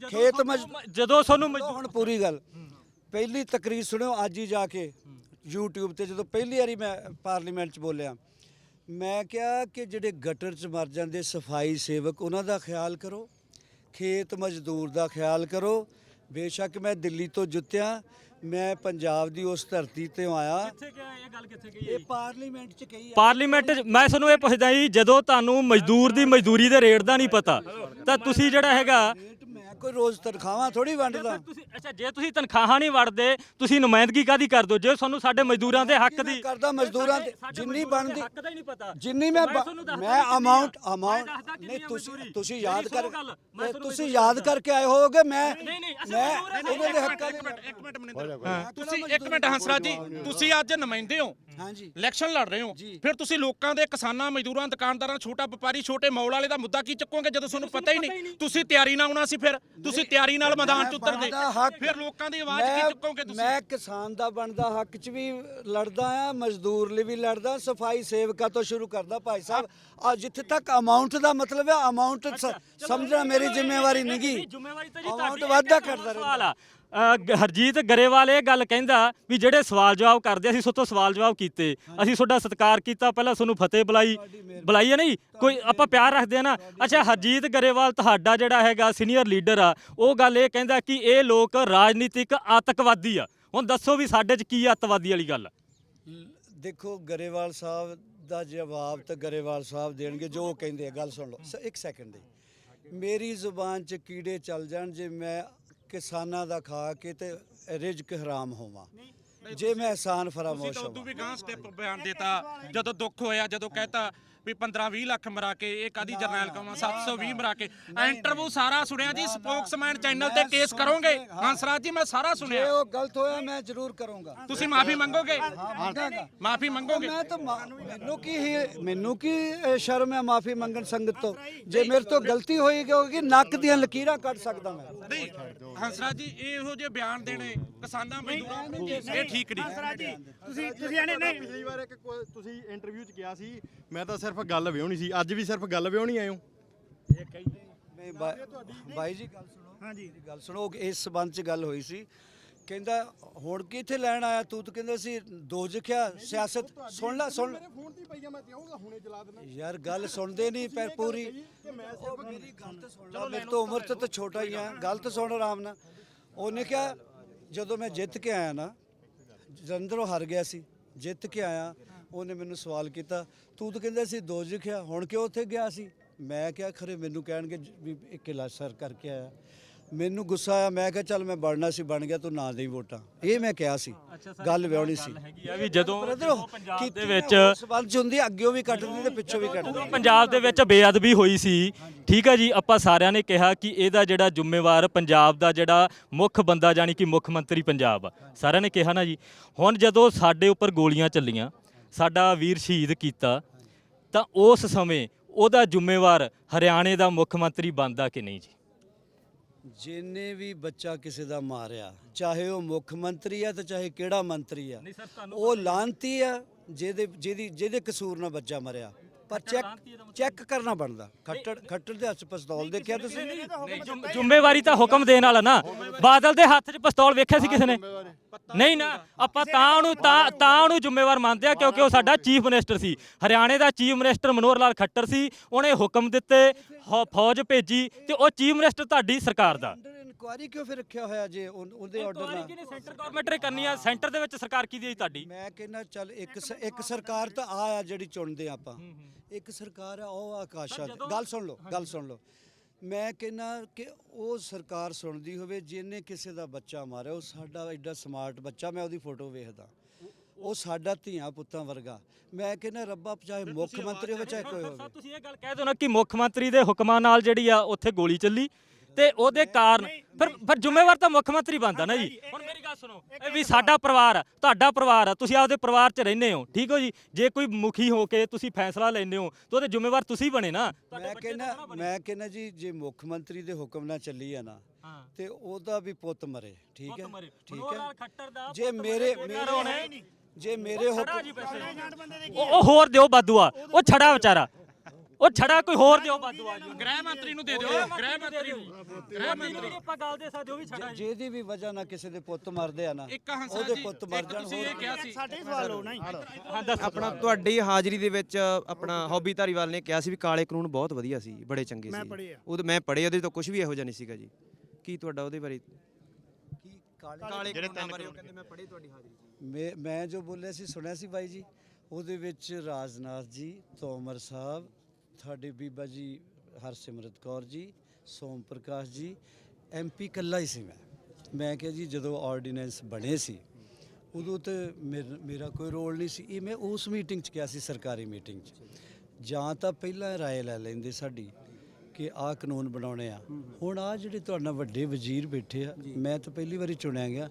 Speaker 2: ਖੇਤ
Speaker 1: ਜਦੋਂ ਮਜ਼ਦੂਰ
Speaker 2: ਹੁਣ ਪੂਰੀ ਗੱਲ। ਪਹਿਲੀ ਤਕਰੀਰ ਸੁਣਿਓ ਅੱਜ ਹੀ ਜਾ ਕੇ। YouTube ਤੇ ਜਦੋਂ ਪਹਿਲੀ ਵਾਰੀ ਮੈਂ ਪਾਰਲੀਮੈਂਟ 'ਚ ਬੋਲਿਆ ਮੈਂ ਕਿਹਾ ਕਿ ਜਿਹੜੇ ਗਟਰ 'ਚ ਮਰ ਜਾਂਦੇ ਸਫ਼ਾਈ ਸੇਵਕ ਉਹਨਾਂ ਦਾ ਖਿਆਲ ਕਰੋ। ਖੇਤ ਮਜ਼ਦੂਰ ਦਾ ਖਿਆਲ ਕਰੋ। ਬੇਸ਼ੱਕ ਮੈਂ ਦਿੱਲੀ ਤੋਂ ਜੁੱਤਿਆ ਮੈਂ ਪੰਜਾਬ ਦੀ ਉਸ ਧਰਤੀ ਤੇ ਆਇਆ
Speaker 1: ਕਿੱਥੇ ਗਿਆ ਇਹ ਗੱਲ ਕਿੱਥੇ ਗਈ
Speaker 2: ਇਹ ਪਾਰਲੀਮੈਂਟ 'ਚ ਕਹੀ ਆ
Speaker 1: ਪਾਰਲੀਮੈਂਟ 'ਚ ਮੈਂ ਤੁਹਾਨੂੰ ਇਹ ਪੁੱਛਦਾ ਜੀ ਜਦੋਂ ਤੁਹਾਨੂੰ ਮਜ਼ਦੂਰ ਦੀ ਮਜ਼ਦੂਰੀ ਦੇ ਰੇਟ ਦਾ ਨਹੀਂ ਪਤਾ ਤਾਂ ਤੁਸੀਂ ਜਿਹੜਾ ਹੈਗਾ
Speaker 2: ਰੇਟ ਮੈਂ ਕੋਈ ਰੋਜ਼ ਤਨਖਾਹਾਂ ਥੋੜੀ ਵੰਡਦਾ
Speaker 1: ਤੁਸੀਂ ਅੱਛਾ ਜੇ ਤੁਸੀਂ ਤਨਖਾਹਾਂ ਨਹੀਂ ਵੜਦੇ ਤੁਸੀਂ ਨੁਮਾਇੰਦਗੀ ਕਾਦੀ ਕਰਦੇ ਹੋ ਜੇ ਤੁਹਾਨੂੰ ਸਾਡੇ ਮਜ਼ਦੂਰਾਂ ਦੇ ਹੱਕ ਦੀ
Speaker 2: ਕਰਦਾ ਮਜ਼ਦੂਰਾਂ ਦੇ ਜਿੰਨੀ
Speaker 1: ਦੇ
Speaker 2: ਬਣਦੀ
Speaker 1: ਹੱਕ ਦਾ ਹੀ ਨਹੀਂ ਪਤਾ
Speaker 2: ਜਿੰਨੀ ਮੈਂ ਮੈਂ ਅਮਾਉਂਟ। ਅਮਾਉਂਟ ਨਹੀਂ ਤੁਸੀਂ। ਤੁਸੀਂ ਯਾਦ ਕਰ ਤੁਸੀਂ ਯਾਦ। ਕਰਕੇ ਆਏ ਹੋਵੋਗੇ ਮੈਂ
Speaker 1: ਨਹੀਂ ਨਹੀਂ ਅਸੀਂ
Speaker 2: ਮੈਂ ਦੇ
Speaker 3: ਇੱਕ
Speaker 2: ਹੱਕਾਂ ਦੇ
Speaker 3: ਇੱਕ ਮਿੰਟ ਮਨਿੰਦਰ
Speaker 2: ਹਾਂ।
Speaker 3: ਤੁਸੀਂ ਇੱਕ ਮਿੰਟ ਹੰਸਰਾਜ ਜੀ ਤੁਸੀਂ ਅੱਜ ਨੁਮਾਇੰਦੇ ਹੋ।
Speaker 2: ਹਾਂਜੀ।
Speaker 3: ਇਲੈਕਸ਼ਨ ਲੜ ਰਹੇ ਹੋ। ਫਿਰ ਤੁਸੀਂ ਲੋਕਾਂ ਦੇ ਕਿਸਾਨਾਂ ਮਜ਼ਦੂਰਾਂ ਦੁਕਾਨਦਾਰਾਂ ਛੋਟਾ ਵਪਾਰੀ ਛੋਟੇ ਮੌਲ ਵਾਲੇ ਦਾ ਮੁੱਦਾ ਕੀ ਚੱਕੋਗੇ ਜਦੋਂ ਤੁਹਾਨੂੰ ਪਤਾ ਹੀ ਨਹੀਂ? ਤੁਸੀਂ ਤਿਆਰੀ ਨਾਲ ਆਉਣਾ ਸੀ ਫਿਰ। ਤੁਸੀਂ ਤਿਆਰੀ ਨਾਲ ਮੈਦਾਨ 'ਚ ਉਤਰਦੇ। ਫਿਰ ਲੋਕਾਂ ਦੀ ਆਵਾਜ਼ ਕੀ
Speaker 2: ਮੈਂ
Speaker 3: ਚੁੱਕੋਗੇ ਤੁਸੀਂ?
Speaker 2: ਮੈਂ ਕਿਸਾਨ ਦਾ ਬਣਦਾ ਹੱਕ 'ਚ ਵੀ ਲੜਦਾ ਆ ਮਜ਼ਦੂਰ ਲਈ ਵੀ ਲੜਦਾ ਸਫ਼ਾਈ ਸੇਵਕਾਂ ਤੋਂ ਸ਼ੁਰੂ ਕਰਦਾ ਭਾਈ ਸਾਹਿਬ। ਆ ਜਿੱਥੇ ਤੱਕ ਅਮਾਉਂਟ ਦਾ ਮਤਲਬ ਹੈ ਅਮਾਉਂਟ ਸਮਝਣਾ ਮੇਰੀ ਜ਼ਿੰਮੇਵਾਰੀ ਨਹੀਂਗੀ
Speaker 1: ਜ਼ਿੰਮੇਵਾਰੀ ਤਾਂ ਜੀ ਤੁਹਾਡੀ
Speaker 2: ਵਾਧਾ
Speaker 1: ਇੱਕ
Speaker 2: ਕਰਦਾ
Speaker 1: ਗ- ਹਰਜੀਤ ਗਰੇਵਾਲ ਇਹ ਗੱਲ ਕਹਿੰਦਾ ਵੀ ਜਿਹੜੇ ਸਵਾਲ ਜਵਾਬ ਕਰਦੇ ਅਸੀਂ ਸੋਤੋਂ ਸਵਾਲ ਜਵਾਬ ਕੀਤੇ। ਅਸੀਂ ਤੁਹਾਡਾ ਸਤਿਕਾਰ ਕੀਤਾ ਪਹਿਲਾਂ ਤੁਹਾਨੂੰ ਫਤਿਹ ਬੁਲਾਈ। ਬੁਲਾਈ ਹੈ ਨਹੀਂ? ਕੋਈ ਆਪਾਂ ਪਿਆਰ ਰੱਖਦੇ ਆ ਨਾ। ਅੱਛਾ ਹਰਜੀਤ ਗਰੇਵਾਲ ਤੁਹਾਡਾ ਜਿਹੜਾ ਹੈਗਾ ਸੀਨੀਅਰ ਲੀਡਰ ਆ ਉਹ ਗੱਲ ਇਹ ਕਹਿੰਦਾ ਕਿ ਇਹ ਲੋਕ ਰਾਜਨੀਤਿਕ ਆਤੰਕਵਾਦੀ ਆ। ਹੁਣ ਦੱਸੋ ਵੀ ਸਾਡੇ 'ਚ ਕੀ ਅੱਤਵਾਦੀ ਵਾਲੀ ਗੱਲ?
Speaker 2: ਦੇਖੋ ਗਰੇਵਾਲ ਸਾਹਿਬ ਦਾ ਜਵਾਬ ਤਾਂ ਗਰੇਵਾਲ ਸਾਹਿਬ ਦੇਣਗੇ ਜੋ ਉਹ ਕਹਿੰਦੇ ਆ। ਗੱਲ ਸੁਣ ਲਓ ਇੱਕ ਸੈਕਿੰਡ ਦੇ। ਮੇਰੀ ਜ਼ੁਬਾਨ 'ਚ ਕੀੜੇ ਚੱਲ ਜਾਣ ਜੇ ਮੈਂ ਕਿਸਾਨਾਂ ਦਾ ਖਾ ਕੇ ਤੇ ਰਿਜ਼ਕ ਹਰਾਮ ਹੋਵਾਂ। ਜੇ ਮੈਂ ਅਹਿਸਾਨ
Speaker 3: ਤੁਸੀਂ
Speaker 2: ਫਰਾਮੋਸ਼
Speaker 3: ਤਾਂ ਉਦੋਂ ਵੀ ਗਾਂ ਸਟੈਪ ਬਿਆਨ ਦਿੱਤਾ ਜਦੋਂ ਦੁੱਖ ਹੋਇਆ ਜਦੋਂ ਕਹਿਤਾ ਵੀ 15 20 ਲੱਖ ਮਰਾ ਕੇ ਇਹ ਕਾਦੀ ਜਰਨੈਲ ਕੌਮਾਂ 720 ਮਰਾ ਕੇ। ਇੰਟਰਵਿਊ ਸਾਰਾ ਸੁਣਿਆ ਜੀ ਸਪੋਕਸਮੈਨ ਚੈਨਲ ਤੇ ਕੇਸ ਕਰੋਗੇ? ਹੰਸਰਾਜ ਜੀ ਮੈਂ ਸਾਰਾ
Speaker 2: ਜੇ
Speaker 3: ਸੁਣਿਆ।
Speaker 2: ਉਹ ਗਲਤ ਹੋਇਆ ਮੈਂ ਜ਼ਰੂਰ ਕਰੂੰਗਾ।
Speaker 3: ਤੁਸੀਂ ਮਾਫੀ ਮੰਗੋਗੇ?
Speaker 2: ਮੰਗਾਂਗਾ
Speaker 3: ਮਾਫੀ ਮੰਗੋਗੇ?
Speaker 2: ਮੈਂ ਤਾਂ ਮਾ- ਮੈਨੂੰ ਕੀ ਹੀ- ਮੈਨੂੰ ਕੀ ਸ਼ਰਮ ਹੈ ਮਾਫੀ ਮੰਗਣ ਸੰਗਤ ਤੋਂ? ਜੇ ਮੇਰੇ ਤੋਂ ਗਲਤੀ ਹੋਈ ਹੋਗੀ ਨੱਕ ਦੀਆਂ ਲਕੀਰਾਂ ਕੱਢ ਸਕਦਾ ਮੈਂ?
Speaker 3: ਨਹੀਂ ਹੰਸਰਾਜ ਜੀ ਇਹੋ ਜਿਹੇ ਬਿਆਨ ਦੇਣੇ ਕਿਸਾਨਾਂ ਮਜ਼ਦੂਰਾਂ ਨੂੰ ਇਹ ਠੀਕ ਨਹੀਂ।
Speaker 6: ਤੁਸੀਂ ਤੁਸੀਂ ਆਨੇ ਨਹੀਂ।
Speaker 4: ਪਿਛਲੀ ਵਾਰ ਇੱਕ ਕੋ- ਤੁਸੀਂ ਇੰਟਰਵਿਊ 'ਚ ਕਿਹਾ ਸੀ ਮੈਂ ਤਾਂ ਸਿਰਫ ਗੱਲ ਵਿਆਹਣੀ ਸੀ ਅੱਜ ਵੀ ਸਿਰਫ ਗੱਲ
Speaker 2: ਨਹੀਂ ਬਾ- ਬਾਈ ਜੀ ਗੱਲ ਸੁਣੋ। ਹਾਂਜੀ। ਗੱਲ ਸੁਣੋ ਇਸ ਸਬੰਧ ਚ ਗੱਲ ਹੋਈ ਸੀ। ਕਹਿੰਦਾ ਹੁਣ ਕੀ ਇੱਥੇ ਲੈਣ ਆਇਆ ਤੂੰ? ਤਾਂ ਕਹਿੰਦਾ ਸੀ ਦੋ ਜਖਿਆ ਸਿਆਸਤ ਸੁਣ ਲੈ ਸੁਣ ਲੈ।
Speaker 4: ਫੋਨ ਤੇ ਪਈਆ ਮੈਂ ਚਾਹੂੰਗਾ ਹੁਣੇ ਚਲਾ ਦੇਣਾ।
Speaker 2: ਯਾਰ ਗੱਲ ਸੁਣਦੇ ਨਹੀਂ ਪਰ। ਪੂਰੀ ਉਹ ਮੇਰੀ ਗੱਲ ਤਾਂ ਸੁਣ ਲੈ ਮੇਰੇ ਤੋਂ ਉਮਰ ਤੇ ਤਾਂ ਛੋਟਾ ਹੀ ਆ ਗੱਲ ਤਾਂ ਸੁਣ ਆਰਾਮ ਨਾਲ। ਉਹਨੇ ਕਿਹਾ ਜਦੋਂ ਮੈਂ ਜਿੱਤ ਕੇ ਆਇਆ ਨਾ ਜਲੰਧਰੋਂ ਹਾਰ ਗਿਆ ਸੀ ਜਿੱਤ ਕੇ ਆਇਆ ਉਹਨੇ ਮੈਨੂੰ ਸਵਾਲ ਕੀਤਾ ਤੂੰ ਤਾਂ ਕਹਿੰਦਾ ਸੀ ਦੋ ਜਿਖਿਆ ਹੁਣ ਕਿਉਂ ਉੱਥੇ ਗਿਆ ਸੀ? ਮੈਂ ਕਿਹਾ ਖਰੇ ਮੈਨੂੰ ਕਹਿਣਗੇ ਵੀ ਇਹ ਕਿਲਾ ਸਰ ਕਰਕੇ ਆਇਆ। ਮੈਨੂੰ ਗੁੱਸਾ ਆਇਆ ਮੈਂ ਕਿਹਾ ਚੱਲ ਮੈਂ ਬਣਨਾ ਸੀ ਬਣ ਗਿਆ ਤੂੰ ਨਾ ਦੇਈ ਵੋਟਾਂ। ਇਹ ਮੈਂ ਕਿਹਾ ਸੀ ਗੱਲ ਵਿਆਹਣੀ ਸੀ।
Speaker 1: ਹੈਗੀ ਆ ਵੀ ਜਦੋਂ ਪੰਜਾਬ ਦੇ ਵਿੱਚ
Speaker 2: ਸਬੰਧ ਚ ਹੁੰਦੀ ਅੱਗੇ ਵੀ ਕੱਟਦੀ ਤੇ ਪਿੱਛੋਂ ਵੀ ਕੱਟਦੀ
Speaker 1: ਪੰਜਾਬ ਦੇ ਵਿੱਚ ਬੇਅਦਬੀ ਹੋਈ ਸੀ ਠੀਕ ਹੈ ਜੀ ਆਪਾਂ ਸਾਰਿਆਂ ਨੇ ਕਿਹਾ ਕਿ ਇਹਦਾ ਜਿਹੜਾ ਜ਼ਿੰਮੇਵਾਰ ਪੰਜਾਬ ਦਾ ਜਿਹੜਾ ਮੁੱਖ ਬੰਦਾ ਜਾਨੀ ਕਿ ਮੁੱਖ ਮੰਤਰੀ ਪੰਜਾਬ ਆ। ਸਾਰਿਆਂ ਨੇ ਕਿਹਾ ਨਾ ਜੀ ਹੁਣ ਜਦੋਂ ਸਾਡੇ ਉੱਪਰ ਗੋਲੀਆਂ ਚੱਲੀਆਂ ਸਾਡਾ ਵੀਰ ਸ਼ਹੀਦ ਕੀਤਾ ਤਾਂ ਉਸ ਸਮੇਂ ਉਹਦਾ ਜ਼ਿੰਮੇਵਾਰ ਹਰਿਆਣੇ ਦਾ ਮੁੱਖ ਮੰਤਰੀ ਬਣਦਾ ਕਿ ਨਹੀਂ ਜੀ?
Speaker 2: ਜਿੰਨੇ ਵੀ ਬੱਚਾ ਕਿਸੇ ਦਾ ਮਾਰਿਆ ਚਾਹੇ ਉਹ ਮੁੱਖ ਮੰਤਰੀ ਆ ਤੇ ਚਾਹੇ ਕਿਹੜਾ ਮੰਤਰੀ ਆ ਉਹ ਲਾਂਤੀ ਆ ਜਿਹਦੇ ਜਿਹਦੀ ਜਿਹਦੇ ਕਸੂਰ ਨਾਲ ਬੱਚਾ ਮਰਿਆ। ਪਰ ਚੈੱਕ ਚੈੱਕ ਕਰਨਾ ਬਣਦਾ। ਖੱਟੜ ਖੱਟੜ ਦੇ ਹੱਥ 'ਚ ਪਿਸਤੌਲ ਦੇਖਿਆ ਤੁਸੀਂ?
Speaker 1: ਜ਼ਿੰਮੇਵਾਰੀ ਤਾਂ ਹੁਕਮ ਦੇਣ ਵਾਲਾ ਨਾ। ਬਾਦਲ ਦੇ ਹੱਥ 'ਚ ਪਿਸਤੌਲ ਵੇਖਿਆ ਸੀ ਕਿਸੇ ਨੇ? ਨਹੀਂ ਨਾ ਆਪਾਂ ਤਾਂ ਉਹਨੂੰ ਤਾਂ ਤਾਂ ਉਹਨੂੰ ਜ਼ਿੰਮੇਵਾਰ ਮੰਨਦੇ ਆ ਕਿਉਂਕਿ ਉਹ ਸਾਡਾ ਚੀਫ ਮਿਨਿਸਟਰ ਸੀ। ਹਰਿਆਣੇ ਦਾ ਚੀਫ ਮਿਨਿਸਟਰ ਮਨੋਹਰ ਲਾਲ ਖੱਟਰ ਸੀ। ਉਹਨੇ ਹੁਕਮ ਦਿੱਤੇ। ਫੌਜ ਭੇਜੀ ਤੇ ਉਹ ਚੀਫ ਮਿਨਿਸਟਰ ਤੁਹਾਡੀ ਸਰਕਾਰ ਦਾ।
Speaker 2: ਅੰਡਰ ਇਨਕੁਆਰੀ ਕਿਉਂ ਫਿਰ ਰੱਖਿਆ ਹੋਇਆ ਜੇ ਉਹ- ਉਹਦੇ ਆਰਡਰ ਨਾਲ?
Speaker 1: ਕਿਹਨੇ ਸੈਂਟਰ ਗਵਰਨਮੈਂਟ ਨੇ ਕਰਨੀ ਆ? ਸੈਂਟਰ ਦੇ ਵਿੱਚ ਸਰਕਾਰ ਕੀ ਦੀ ਤੁਹਾਡੀ?
Speaker 2: ਮੈਂ ਕਹਿੰਦਾ ਚੱਲ ਇੱਕ ਸ- ਇੱਕ ਸਰਕਾਰ ਤਾਂ ਆ ਆ ਜਿਹੜੀ ਚੁਣਦੇ ਆਪਾਂ। ਇੱਕ ਸਰਕਾਰ ਆ ਉਹ ਆਕਾਸ਼ਾ ਗੱਲ ਸੁਣ ਲਓ ਗੱਲ ਸੁਣ ਲਓ। ਮੈਂ ਕਹਿੰਦਾ ਕਿ ਉਹ ਸਰਕਾਰ ਸੁਣਦੀ ਹੋਵੇ ਜਿਹਨੇ ਕਿਸੇ ਦਾ ਬੱਚਾ ਮਾਰਿਆ ਉਹ ਸਾਡਾ ਐਡਾ ਸਮਾਰਟ ਬੱਚਾ ਮੈਂ ਉਹਦੀ ਫੋਟੋ ਵੇਖਦਾ। ਉਹ ਸਾਡਾ ਧੀਆਂ ਪੁੱਤਾਂ ਵਰਗਾ। ਮੈਂ ਕਹਿੰਦਾ ਰੱਬਾ ਚਾਹੇ ਮੁੱਖ ਮੰਤਰੀ ਹੋਵੇ ਚਾਹੇ ਕੋਈ ਹੋਵੇ।
Speaker 1: ਤੁਸੀਂ ਇਹ ਗੱਲ ਕਹਿ ਦਿਓ ਨਾ ਕਿ ਮੁੱਖ ਮੰਤਰੀ ਦੇ ਹੁਕਮਾਂ ਨਾਲ ਜਿਹੜੀ ਆ ਉੱਥੇ ਗੋਲੀ ਚੱਲੀ ਤੇ ਉਹਦੇ ਕਾਰਨ ਫਿਰ ਫਿਰ ਜ਼ਿੰਮੇਵਾਰ ਤਾਂ ਮੁੱਖ ਮੰਤਰੀ ਬਣਦਾ ਨਾ ਜੀ। ਹੁਣ ਮੇਰੀ ਗੱਲ ਸੁਣੋ ਇਹ ਵੀ ਸਾਡਾ ਪਰਿਵਾਰ ਆ ਤੁਹਾਡਾ ਪਰਿਵਾਰ ਆ ਤੁਸੀਂ ਆਪਦੇ ਪਰਿਵਾਰ 'ਚ ਰਹਿੰਦੇ ਹੋ ਠੀਕ ਹੋ ਜੀ? ਜੇ ਕੋਈ ਮੁਖੀ ਹੋ ਕੇ ਤੁਸੀਂ ਫੈਸਲਾ ਲੈਂਦੇ ਹੋ ਤਾਂ ਉਹਦੇ ਜ਼ਿੰਮੇਵਾਰ ਤੁਸੀਂ ਬਣੇ ਨਾ।
Speaker 2: ਮੈਂ ਕਹਿੰਦਾ। ਮੈਂ ਕਹਿੰਦਾ ਜੀ ਜੇ ਮੁੱਖ ਮੰਤਰੀ ਦੇ ਹੁਕਮ ਨਾਲ ਚੱਲੀ ਆ ਨਾ ਤੇ ਉਹਦਾ ਵੀ ਪੁੱਤ ਮਰੇ ਠੀਕ ਹੈ। ਠੀਕ ਹੈ? ਜੇ ਮੇਰੇ
Speaker 1: ਮਰੇ।
Speaker 2: ਜੇ ਮੇਰੇ
Speaker 1: ਪੈਸੇ। ਉਹ ਉਹ ਹੋਰ ਦਿਓ ਬਾਦੂਆ। ਉਹ ਛੜਾ ਵਿਚਾਰਾ। ਉਹ ਛੜਾ ਕੋਈ ਹੋਰ ਦਿਓ ਬਾਦੂਆ ਜੀ।
Speaker 3: ਗ੍ਰਹਿ ਮੰਤਰੀ ਨੂੰ ਦੇ ਦਿਓ। ਗ੍ਰਹਿ ਮੰਤਰੀ ਨੂੰ।
Speaker 1: ਗ੍ਰਹਿ ਮੰਤਰੀ ਨੂੰ। ਆਪਾਂ ਗੱਲ ਦੇ ਸਕਦੇ ਉਹ ਵੀ ਛੜਾ ਜੀ
Speaker 2: ਜਿਹਦੀ ਵੀ ਵਜ੍ਹਾ ਨਾਲ ਕਿਸੇ ਦੇ ਪੁੱਤ ਮਰਦੇ ਆ ਨਾ
Speaker 3: ਇੱਕ ਹੰਸਾ
Speaker 2: ਉਹਦੇ ਪੁੱਤ ਮਰ ਜਾਣ
Speaker 3: ਤੁਸੀਂ
Speaker 2: ਹੋਰ
Speaker 3: ਇਹ ਕਿਹਾ ਸੀ।
Speaker 1: ਹਾਂ। ਦੱਸ
Speaker 6: ਆਪਣਾ ਤੁਹਾਡੀ ਹਾਜ਼ਰੀ ਦੇ ਵਿੱਚ ਆਪਣਾ ਹੌਬੀ ਧਾਰੀਵਾਲ ਨੇ ਕਿਹਾ ਸੀ ਵੀ ਕਾਲੇ ਕਾਨੂੰਨ ਬਹੁਤ ਵਧੀਆ ਸੀ ਬੜੇ ਚੰਗੇ ਸੀ।
Speaker 7: ਮੈਂ ਪੜ੍ਹੇ ਆ।
Speaker 6: ਉਹ ਮੈਂ ਪੜ੍ਹੇ ਉਹਦੇ ਤੋਂ ਕੁਝ ਵੀ ਇਹੋ ਜਿਹਾ ਨਹੀਂ ਸੀਗਾ ਜੀ। ਕੀ ਤੁਹਾਡਾ ਉਹਦੇ ਬਾਰੇ
Speaker 2: ਕਾਲੇ
Speaker 6: ਕਾਲੇ ਕਾਨੂੰਨਾਂ ਬਾਰੇ ਉਹ ਕਹਿੰਦੇ ਮੈਂ ਪੜ੍ਹੀ ਤੁਹਾਡੀ ਹਾਜ਼ਰੀ 'ਚ
Speaker 2: ਮੈਂ ਮੈਂ ਜੋ ਬੋਲਿਆ ਸੀ ਸੁਣਿਆ ਸੀ ਬਾਈ ਜੀ? ਉਹਦੇ ਵਿੱਚ ਰਾਜਨਾਥ ਜੀ ਤੋਮਰ ਸਾਹਿਬ ਤੁਹਾਡੇ ਬੀਬਾ ਜੀ ਹਰਸਿਮਰਤ ਕੌਰ ਜੀ ਸੋਮ ਪ੍ਰਕਾਸ਼ ਜੀ ਐਮਪੀ ਕੱਲਾ ਹੀ ਸੀ ਮੈਂ। ਮੈਂ ਕਿਹਾ ਜੀ ਜਦੋਂ ਆਰਡੀਨੈਂਸ ਬਣੇ ਸੀ ਉਦੋਂ ਤੇ ਮੇਰ- ਮੇਰਾ ਕੋਈ ਰੋਲ ਨਹੀਂ ਸੀ। ਇਹ ਮੈਂ ਉਸ ਮੀਟਿੰਗ 'ਚ ਕਿਹਾ ਸੀ ਸਰਕਾਰੀ ਮੀਟਿੰਗ 'ਚ। ਜਾਂ ਤਾਂ ਪਹਿਲਾਂ ਰਾਏ ਲੈ ਲੈਂਦੇ ਸਾਡੀ ਕਿ ਆਹ ਕਾਨੂੰਨ ਬਣਾਉਣੇ ਆ। ਹੁਣ ਆ ਜਿਹੜੇ ਤੁਹਾਡਾ ਵੱਡੇ ਵਜ਼ੀਰ ਬੈਠੇ ਆ ਮੈਂ ਤਾਂ ਪਹਿਲੀ ਵਾਰੀ ਚੁਣਿਆ ਗਿਆ।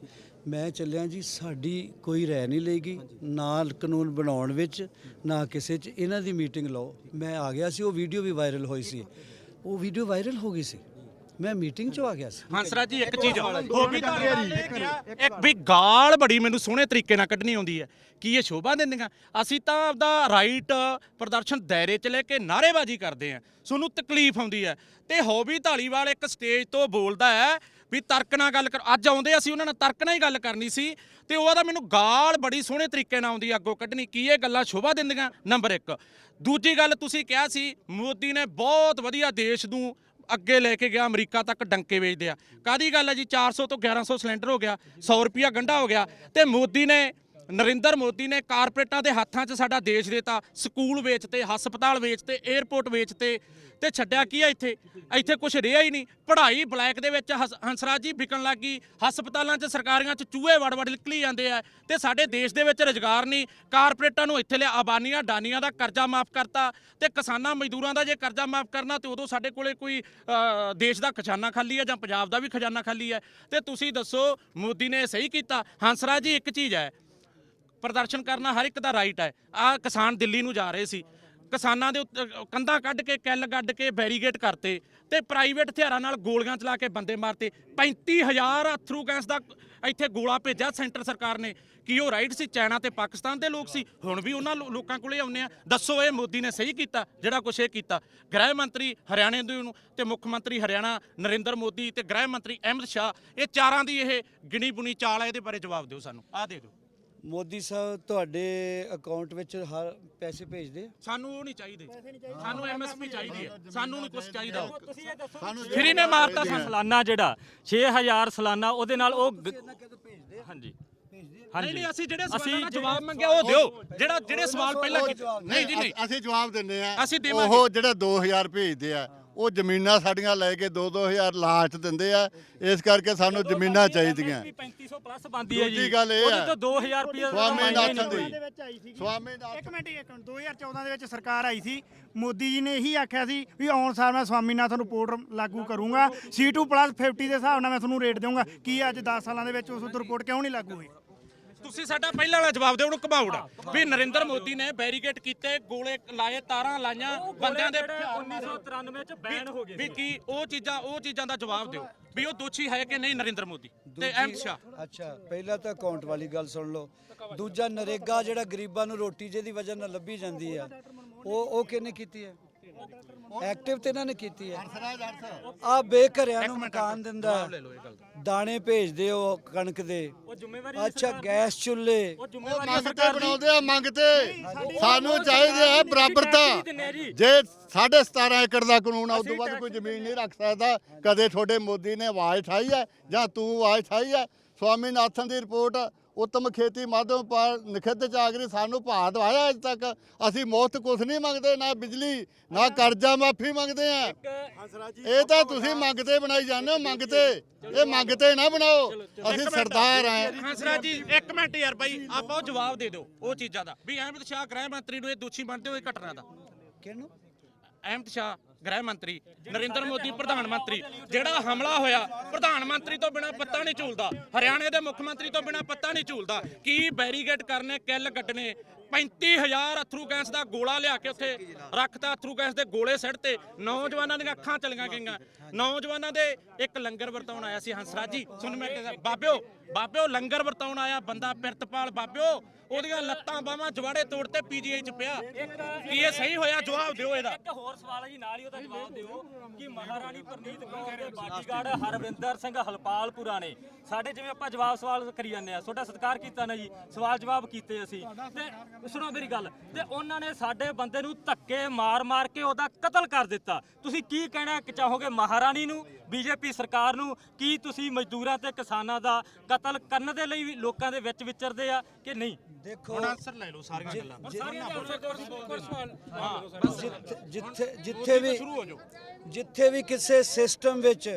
Speaker 2: ਮੈਂ ਚੱਲਿਆ ਜੀ ਸਾਡੀ ਕੋਈ ਰਾਏ ਨਹੀਂ ਲਈਗੀ ਨਾ ਕਾਨੂੰਨ ਬਣਾਉਣ ਵਿੱਚ ਨਾ ਕਿਸੇ 'ਚ। ਇਹਨਾਂ ਦੀ ਮੀਟਿੰਗ ਲਓ। ਮੈਂ ਆ ਗਿਆ ਸੀ ਉਹ ਵੀਡੀਓ ਵੀ ਵਾਇਰਲ ਹੋਈ ਸੀ। ਉਹ ਵੀਡੀਓ ਵਾਇਰਲ ਹੋ ਗਈ ਸੀ। ਮੈਂ ਮੀਟਿੰਗ 'ਚ ਆ ਗਿਆ ਸੀ।
Speaker 3: ਹੰਸਰਾਜ ਜੀ ਇੱਕ ਚੀਜ਼ ਹੋ ਵੀ ਤਾਂ ਇੱਕ ਵੀ ਗਾਲ ਬੜੀ ਮੈਨੂੰ ਸੋਹਣੇ ਤਰੀਕੇ ਨਾਲ ਕੱਢਣੀ ਆਉਂਦੀ ਹੈ। ਕੀ ਇਹ ਸ਼ੋਭਾ ਦਿੰਦੀਆਂ? ਅਸੀਂ ਤਾਂ ਆਪਦਾ ਰਾਈਟ ਪ੍ਰਦਰਸ਼ਨ ਦਾਇਰੇ 'ਚ ਲੈ ਕੇ ਨਾਅਰੇਬਾਜ਼ੀ ਕਰਦੇ ਆ ਸਾਨੂੰ ਤਕਲੀਫ ਆਉਂਦੀ ਹੈ। ਤੇ ਹੌਬੀ ਢਾਲੀਵਾਲ ਇੱਕ ਸਟੇਜ ਤੋਂ ਬੋਲਦਾ ਹੈ ਵੀ ਤਰਕ ਨਾਲ ਗੱਲ ਕਰ ਅੱਜ ਆਉਂਦੇ ਅਸੀਂ ਉਹਨਾਂ ਨਾਲ ਤਰਕ ਨਾਲ ਹੀ ਗੱਲ ਕਰਨੀ ਸੀ। ਤੇ ਉਹ ਆਦਾ ਮੈਨੂੰ ਗਾਲ ਬੜੀ ਸੋਹਣੇ ਤਰੀਕੇ ਨਾਲ ਆਉਂਦੀ ਅੱਗੋਂ ਕੱਢਣੀ। ਕੀ ਇਹ ਗੱਲਾਂ ਸ਼ੋਭਾ ਦਿੰਦੀਆਂ? ਨੰਬਰ 1 ਦੂਜੀ ਗੱਲ ਤੁਸੀਂ ਕਿਹਾ ਸੀ ਮੋਦੀ ਨੇ ਬਹੁਤ ਵਧੀਆ ਦੇਸ਼ ਨੂੰ ਅੱਗੇ ਲੈ ਕੇ ਗਿਆ, ਅਮਰੀਕਾ ਤੱਕ ਡੰਕੇ ਵੇਚਦੇ ਆ। ਕਾਦੀ ਗੱਲ ਹੈ ਜੀ? 400 ਤੋਂ 1100 ਸਿਲੰਡਰ ਹੋ ਗਿਆ 100 ਰੁਪਿਆ ਗੰਢਾ ਹੋ ਗਿਆ ਤੇ ਮੋਦੀ ਨੇ, ਨਰਿੰਦਰ ਮੋਦੀ ਨੇ ਕਾਰਪੋਰੇਟਾਂ ਦੇ ਹੱਥਾਂ 'ਚ ਸਾਡਾ ਦੇਸ਼ ਦੇਤਾ, ਸਕੂਲ ਵੇਚਤੇ, ਹਸਪਤਾਲ ਵੇਚਤੇ 에ਅਰਪੋਰਟ ਵੇਚਤੇ। ਤੇ ਛੱਡਿਆ ਕੀ ਆ ਇੱਥੇ? ਇੱਥੇ ਕੁਝ ਰਿਹਾ ਹੀ ਨਹੀਂ। ਪੜ੍ਹਾਈ ਬਲੈਕ ਦੇ ਵਿੱਚ ਹਸ- ਹੰਸਰਾਜ ਜੀ ਵਿਕਣ ਲੱਗੀ ਹਸਪਤਾਲਾਂ 'ਚ ਸਰਕਾਰੀਆਂ 'ਚ ਚੂਹੇ ਵੜ ਵੜ ਨਿਕਲੀ ਜਾਂਦੇ ਆ। ਤੇ ਸਾਡੇ ਦੇਸ਼ ਦੇ ਵਿੱਚ ਰੁਜ਼ਗਾਰ ਨਹੀਂ। ਕਾਰਪੋਰੇਟਾਂ ਨੂੰ ਇੱਥੇ ਲਿਆ ਆਬਾਨੀਆਂ ਡਾਨੀਆਂ ਦਾ ਕਰਜ਼ਾ ਮਾਫ ਕਰਤਾ। ਤੇ ਕਿਸਾਨਾਂ ਮਜ਼ਦੂਰਾਂ ਦਾ ਜੇ ਕਰਜ਼ਾ ਮਾਫ ਕਰਨਾ ਤੇ ਉਦੋਂ ਸਾਡੇ ਕੋਲੇ ਕੋਈ ਦੇਸ਼ ਦਾ ਖਜ਼ਾਨਾ ਖਾਲੀ ਹੈ ਜਾਂ ਪੰਜਾਬ ਦਾ ਵੀ ਖਜ਼ਾਨਾ ਖਾਲੀ ਹੈ ਤੇ ਤੁਸੀਂ ਦੱਸੋ, ਮੋਦੀ ਨੇ ਸਹੀ ਕੀਤਾ। ਹੰਸਰਾਜ ਜੀ, ਇੱਕ ਚੀਜ਼ ਹੈ। ਪ੍ਰਦਰਸ਼ਨ ਕਰਨਾ ਹਰ ਇੱਕ ਦਾ ਰਾਈਟ ਹੈ। ਆ ਕਿਸਾਨ ਦਿੱਲੀ ਨੂੰ ਜਾ ਰਹੇ ਸੀ। ਕਿਸਾਨਾਂ ਦੇ ਉੱਤੇ ਕੰਧਾਂ ਕੱਢ ਕੇ, ਕੈਲ ਗੱਡ ਕੇ ਬੈਰੀਗੇਟ ਕਰਤੇ ਤੇ ਪ੍ਰਾਈਵੇਟ ਹਥਿਆਰਾਂ ਨਾਲ ਗੋਲੀਆਂ ਚਲਾ ਕੇ ਬੰਦੇ ਮਾਰਤੇ। 35000 ਅਥਰੂ ਗੈਸ ਦਾ ਇੱਥੇ ਗੋਲਾ ਭੇਜਿਆ ਸੈਂਟਰ ਸਰਕਾਰ ਨੇ ਕੀ ਉਹ ਰਾਈਟ ਸੀ ਚਾਈਨਾ ਤੇ ਪਾਕਿਸਤਾਨ ਦੇ ਲੋਕ ਸੀ। ਹੁਣ ਵੀ ਉਹਨਾਂ ਲੋਕਾਂ ਕੋਲੇ ਆਉਂਦੇ ਆ। ਦੱਸੋ ਇਹ ਮੋਦੀ ਨੇ ਸਹੀ ਕੀਤਾ, ਜਿਹੜਾ ਕੁਛ ਇਹ ਕੀਤਾ। ਗ੍ਰਹਿ ਮੰਤਰੀ ਹਰਿਆਣੇ ਦੇ ਨੂੰ ਤੇ ਮੁੱਖ ਮੰਤਰੀ ਹਰਿਆਣਾ ਨਰਿੰਦਰ ਮੋਦੀ ਤੇ ਗ੍ਰਹਿ ਮੰਤਰੀ ਅਹਿਮਦ ਸ਼ਾਹ, ਇਹ ਚਾਰਾਂ ਦੀ ਇਹ ਗਿਣੀ ਬੁਣੀ ਚਾਲ ਹੈ ਇਹਦੇ ਬਾਰੇ ਜਵਾਬ ਦਿਓ ਸਾਨੂੰ। ਆਹ ਦੇ ਦਿਓ।
Speaker 2: ਮੋਦੀ ਸਾਹਿਬ ਤੁਹਾਡੇ ਅਕਾਊਂਟ ਵਿੱਚ ਹਰ ਪੈਸੇ ਭੇਜਦੇ ਆ?
Speaker 3: ਸਾਨੂੰ ਉਹ ਨਹੀਂ ਚਾਹੀਦੇ। ਸਾਨੂੰ ਐਮਐਸਪੀ ਚਾਹੀਦੀ ਹੈ। ਸਾਨੂੰ ਨਹੀਂ ਕੁਝ ਚਾਹੀਦਾ। ਫਰੀ ਨੇ ਮਾਰਤਾ ਸਾਨੂੰ
Speaker 1: ਸਾਲਾਨਾ ਜਿਹੜਾ। 6000 ਸਾਲਾਨਾ ਉਹਦੇ ਨਾਲ ਉਹ ਗ- ਹਾਂਜੀ।
Speaker 3: ਨਹੀਂ ਨਹੀਂ ਅਸੀਂ ਜਿਹੜੇ ਸਵਾਲਾਂ ਦਾ ਜਵਾਬ ਮੰਗਿਆ ਉਹ ਦਿਓ। ਜਿਹੜਾ ਜਿਹੜੇ ਸਵਾਲ ਪਹਿਲਾਂ ਕੀਤੇ ਨਹੀਂ ਜੀ ਨਹੀਂ
Speaker 5: ਅਸੀਂ ਜਵਾਬ ਦਿੰਦੇ ਆ।
Speaker 3: ਅਸੀਂ ਦੇਵਾਂਗੇ।
Speaker 5: ਉਹ ਜਿਹੜਾ 2000 ਭੇਜਦੇ ਆ ਉਹ ਜ਼ਮੀਨਾਂ ਸਾਡੀਆਂ ਲੈ ਕੇ 2-2000 ਲਾਸਟ ਦਿੰਦੇ ਆ। ਇਸ ਕਰਕੇ ਸਾਨੂੰ ਜ਼ਮੀਨਾਂ ਚਾਹੀਦੀਆਂ।
Speaker 1: 3500 ਪਲੱਸ ਬੰਦੀ ਹੈ ਜੀ।
Speaker 5: ਦੂਜੀ ਗੱਲ ਇਹ
Speaker 1: ਉਹਦੇ
Speaker 5: ਹੈ।
Speaker 1: ਤੋਂ 2000 ਰੁਪਏ
Speaker 5: ਸਵਾਮੀ ਨਾਥਨ
Speaker 7: ਦੇ।
Speaker 5: ਦੀ
Speaker 7: ਵਿੱਚ ਆਈ ਸੀ
Speaker 5: ਸਵਾਮੀ ਨਾਥਨ
Speaker 7: ਇੱਕ ਮਿੰਟ ਇੱਕ ਮਿੰਟ। 2014 ਦੇ ਵਿੱਚ ਸਰਕਾਰ ਆਈ ਸੀ। ਮੋਦੀ ਜੀ ਨੇ ਇਹੀ ਆਖਿਆ ਸੀ ਵੀ ਆਉਣ ਸਾਲ ਮੈਂ ਸਵਾਮੀਨਾਥਨ ਰਿਪੋਰਟ ਲਾਗੂ ਕਰੂੰਗਾ। C2 50 ਦੇ ਹਿਸਾਬ ਨਾਲ ਮੈਂ ਤੁਹਾਨੂੰ ਰੇਟ ਦੇਵਾਂਗਾ ਕੀ ਅੱਜ 10 ਸਾਲਾਂ ਦੇ ਵਿੱਚ ਉਸ ਰਿਪੋਰਟ ਕਿਉਂ ਨਹੀਂ ਲਾਗੂ ਹੋਈ?
Speaker 3: ਤੁਸੀਂ ਸਾਡਾ ਪਹਿਲਾਂ ਵਾਲਾ ਜਵਾਬ ਦਿਓ ਉਹਨੂੰ ਘਮਾਉੜਾ ਵੀ ਨਰਿੰਦਰ ਮੋਦੀ ਨੇ ਬੈਰੀਕੇਡ ਕੀਤੇ ਗੋਲੇ ਲਾਏ ਤਾਰਾਂ ਲਾਈਆਂ ਬੰਦਿਆਂ ਦੇ
Speaker 1: 1993 ਚ ਬੈਨ ਹੋ ਗਏ
Speaker 3: ਵੀ ਕੀ ਉਹ ਚੀਜ਼ਾਂ ਉਹ ਚੀਜ਼ਾਂ ਦਾ ਜਵਾਬ ਦਿਓ ਵੀ ਉਹ ਦੋਸ਼ੀ ਹੈ ਕਿ ਨਹੀਂ ਨਰਿੰਦਰ ਮੋਦੀ ਤੇ ਅਹਿਮਦ ਸ਼ਾਹ?
Speaker 2: ਅੱਛਾ ਪਹਿਲਾਂ ਤਾਂ ਅਕਾਊਂਟ ਵਾਲੀ ਗੱਲ ਸੁਣ ਲਓ। ਦੂਜਾ ਨਰੇਗਾ ਜਿਹੜਾ ਗਰੀਬਾਂ ਨੂੰ ਰੋਟੀ ਜਿਹਦੀ ਵਜ੍ਹਾ ਨਾਲ ਲੱਭੀ ਜਾਂਦੀ ਆ ਉਹ ਉਹ ਕਿਹਨੇ ਕੀਤੀ ਹੈ? ਐਕਟਿਵ ਤੇ ਇਹਨਾਂ ਨੇ ਕੀਤੀ ਹੈ। ਆ ਬੇਘਰਿਆਂ ਨੂੰ ਮਕਾਨ ਦਿੰਦਾ। ਦਾਣੇ ਭੇਜਦੇ ਉਹ ਕਣਕ ਦੇ। ਅੱਛਾ ਗੈਸ ਚੁੱਲ੍ਹੇ।
Speaker 1: ਉਹ
Speaker 5: ਮੰਗਤੇ ਬਣਾਉਂਦੇ ਆ ਮੰਗਤੇ ਸਾਨੂੰ ਚਾਹੀਦੇ ਆ ਬਰਾਬਰਤਾ।
Speaker 1: ਜੀ।
Speaker 5: ਜੇ 17.5 ਏਕੜ ਦਾ ਕਾਨੂੰਨ ਆ ਉਸ ਤੋਂ ਵੱਧ ਕੋਈ ਜ਼ਮੀਨ ਨਹੀਂ ਰੱਖ ਸਕਦਾ। ਕਦੇ ਤੁਹਾਡੇ ਮੋਦੀ ਨੇ ਆਵਾਜ਼ ਠਾਈ ਹੈ ਜਾਂ ਤੂੰ ਆਵਾਜ਼ ਠਾਈ ਹੈ? ਸਵਾਮੀਨਾਥਨ ਦੀ ਰਿਪੋਰਟ ਉੱਤਮ ਖੇਤੀ ਮਾਧਵ ਪਰ ਨਿਖਿੱਧ ਚਾਗਰੀ ਸਾਨੂੰ ਭਾਅ ਦਵਾਇਆ ਅਜ ਤੱਕ। ਅਸੀਂ ਮੁਫਤ ਕੁਝ ਨਹੀਂ ਮੰਗਦੇ ਨਾ ਬਿਜਲੀ ਨਾ ਕਰਜ਼ਾ ਮਾਫੀ ਮੰਗਦੇ ਆ ਇਹ ਤਾਂ ਤੁਸੀਂ ਮੰਗਤੇ ਬਣਾਈ ਜਾਂਦੇ ਹੋ ਮੰਗਤੇ ਇਹ ਮੰਗਤੇ ਨਾ ਬਣਾਓ। ਅਸੀਂ ਸਰਦਾਰ ਆ
Speaker 3: ਹੰਸਰਾਜ ਜੀ ਇੱਕ ਮਿੰਟ ਯਾਰ ਬਾਈ ਆਪਾਂ ਉਹ ਜਵਾਬ ਦੇ ਦਿਓ ਉਹ ਚੀਜ਼ਾਂ ਦਾ। ਵੀ ਅਹਿਮਦ ਸ਼ਾਹ ਗ੍ਰਹਿ ਮੰਤਰੀ ਨੂੰ ਇਹ ਦੋਸ਼ੀ ਮੰਨਦੇ ਹੋ ਇਹ ਘਟਨਾ ਦਾ?
Speaker 2: ਕਿਹਨੂੰ?
Speaker 3: ਅਹਿਮਦ ਸ਼ਾਹ। ਗ੍ਰਹਿ ਮੰਤਰੀ ਨਰਿੰਦਰ ਮੋਦੀ, ਪ੍ਰਧਾਨ ਮੰਤਰੀ, ਜਿਹੜਾ ਹਮਲਾ ਹੋਇਆ, ਪ੍ਰਧਾਨ ਮੰਤਰੀ ਤੋਂ ਬਿਨਾ ਪੱਤਾ ਨਹੀਂ ਝੂਲਦਾ, ਹਰਿਆਣੇ ਦੇ ਮੁੱਖ ਮੰਤਰੀ ਤੋਂ ਬਿਨਾ ਪੱਤਾ ਨਹੀਂ ਝੂਲਦਾ, ਕੀ ਬੈਰੀਗੇਡ ਕਰਨੇ, ਕਿੱਲ ਕੱਢਣੇ 35000 ਅਥਰੂ ਗੈਸ ਦਾ ਗੋਲਾ ਲਿਆ ਕੇ ਉੱਥੇ ਰੱਖਤਾ, ਅਥਰੂ ਗੈਸ ਦੇ ਗੋਲੇ ਸਿੱਟ ਤੇ ਨੌਜਵਾਨਾਂ ਦੀਆਂ ਅੱਖਾਂ ਚਲੀਆਂ ਗਈਆਂ। ਨੌਜਵਾਨਾਂ ਦੇ ਇੱਕ ਲੰਗਰ ਵਰਤਾਉਣ ਆਇਆ ਸੀ ਹੰਸਰਾਜ ਜੀ, ਸੁਣ ਮੈਂ ਕਹਿੰਦਾ ਬਾਬਿਓ ਬਾਬਿਓ, ਲੰਗਰ ਵਰਤਾਉਣ ਆਇਆ ਬੰਦਾ ਪਿਰਤਪਾਲ ਬਾਬਿਓ। ਉਹਦੀਆਂ ਲੱਤਾਂ ਬਾਹਾਂ ਜਵਾੜੇ ਤੋੜ ਤੇ ਪੀਜੀਆਈ ਚ ਪਿਆ। ਕੀ ਇਹ ਸਹੀ ਹੋਇਆ? ਜਵਾਬ ਦਿਓ ਇਹਦਾ।
Speaker 1: ਇੱਕ ਹੋਰ ਸਵਾਲ ਹੈ ਜੀ, ਨਾਲ ਹੀ ਉਹਦਾ ਜਵਾਬ ਦਿਓ ਕਿ ਮਹਾਰਾਣੀ ਪ੍ਰਨੀਤ ਕੌਰ ਦੇ ਬਾਡੀਗਾਰਡ ਹਰਵਿੰਦਰ ਸਿੰਘ ਹਲਪਾਲਪੁਰਾ ਨੇ। ਸਾਡੇ ਜਿਵੇਂ ਆਪਾਂ ਜਵਾਬ ਸਵਾਲ ਕਰੀ ਜਾਂਦੇ ਆ, ਤੁਹਾਡਾ ਸਤਿਕਾਰ ਕੀਤਾ ਨਾ ਜੀ? ਸਵਾਲ ਜਵਾਬ ਕੀਤੇ ਅਸੀਂ। ਤੇ ਸੁਣੋ ਮੇਰੀ ਗੱਲ, ਤੇ ਉਹਨਾਂ ਨੇ ਸਾਡੇ ਬੰਦੇ ਨੂੰ ਧੱਕੇ ਮਾਰ-ਮਾਰ ਕੇ ਉਹਦਾ ਕਤਲ ਕਰ ਦਿੱਤਾ। ਤੁਸੀਂ ਕੀ ਕਹਿਣਾ ਚਾਹੋਗੇ ਮਹਾਰਾਣੀ ਨੂੰ, ਬੀਜੇਪੀ ਸਰਕਾਰ ਨੂੰ? ਕੀ ਤੁਸੀਂ ਮਜ਼ਦੂਰਾਂ ਤੇ ਕਿਸਾਨਾਂ ਦਾ ਕਤਲ ਕਰਨ ਦੇ ਲਈ ਵੀ ਲੋਕਾਂ ਦੇ ਵਿੱਚ ਵਿਚਰਦੇ ਆ ਕਿ ਨਹੀਂ?
Speaker 2: ਦੇਖੋ
Speaker 3: ਹੁਣ ਆਨਸਰ ਲੈ ਲਓ ਸਾਰੀਆਂ ਗੱਲਾਂ।
Speaker 2: ਜਿੱਥੇ ਜਿੱਥੇ ਜਿੱਥੇ ਵੀ
Speaker 3: ਸ਼ੁਰੂ ਹੋ ਜਾਓ।
Speaker 2: ਜਿੱਥੇ ਵੀ ਕਿਸੇ ਸਿਸਟਮ ਵਿੱਚ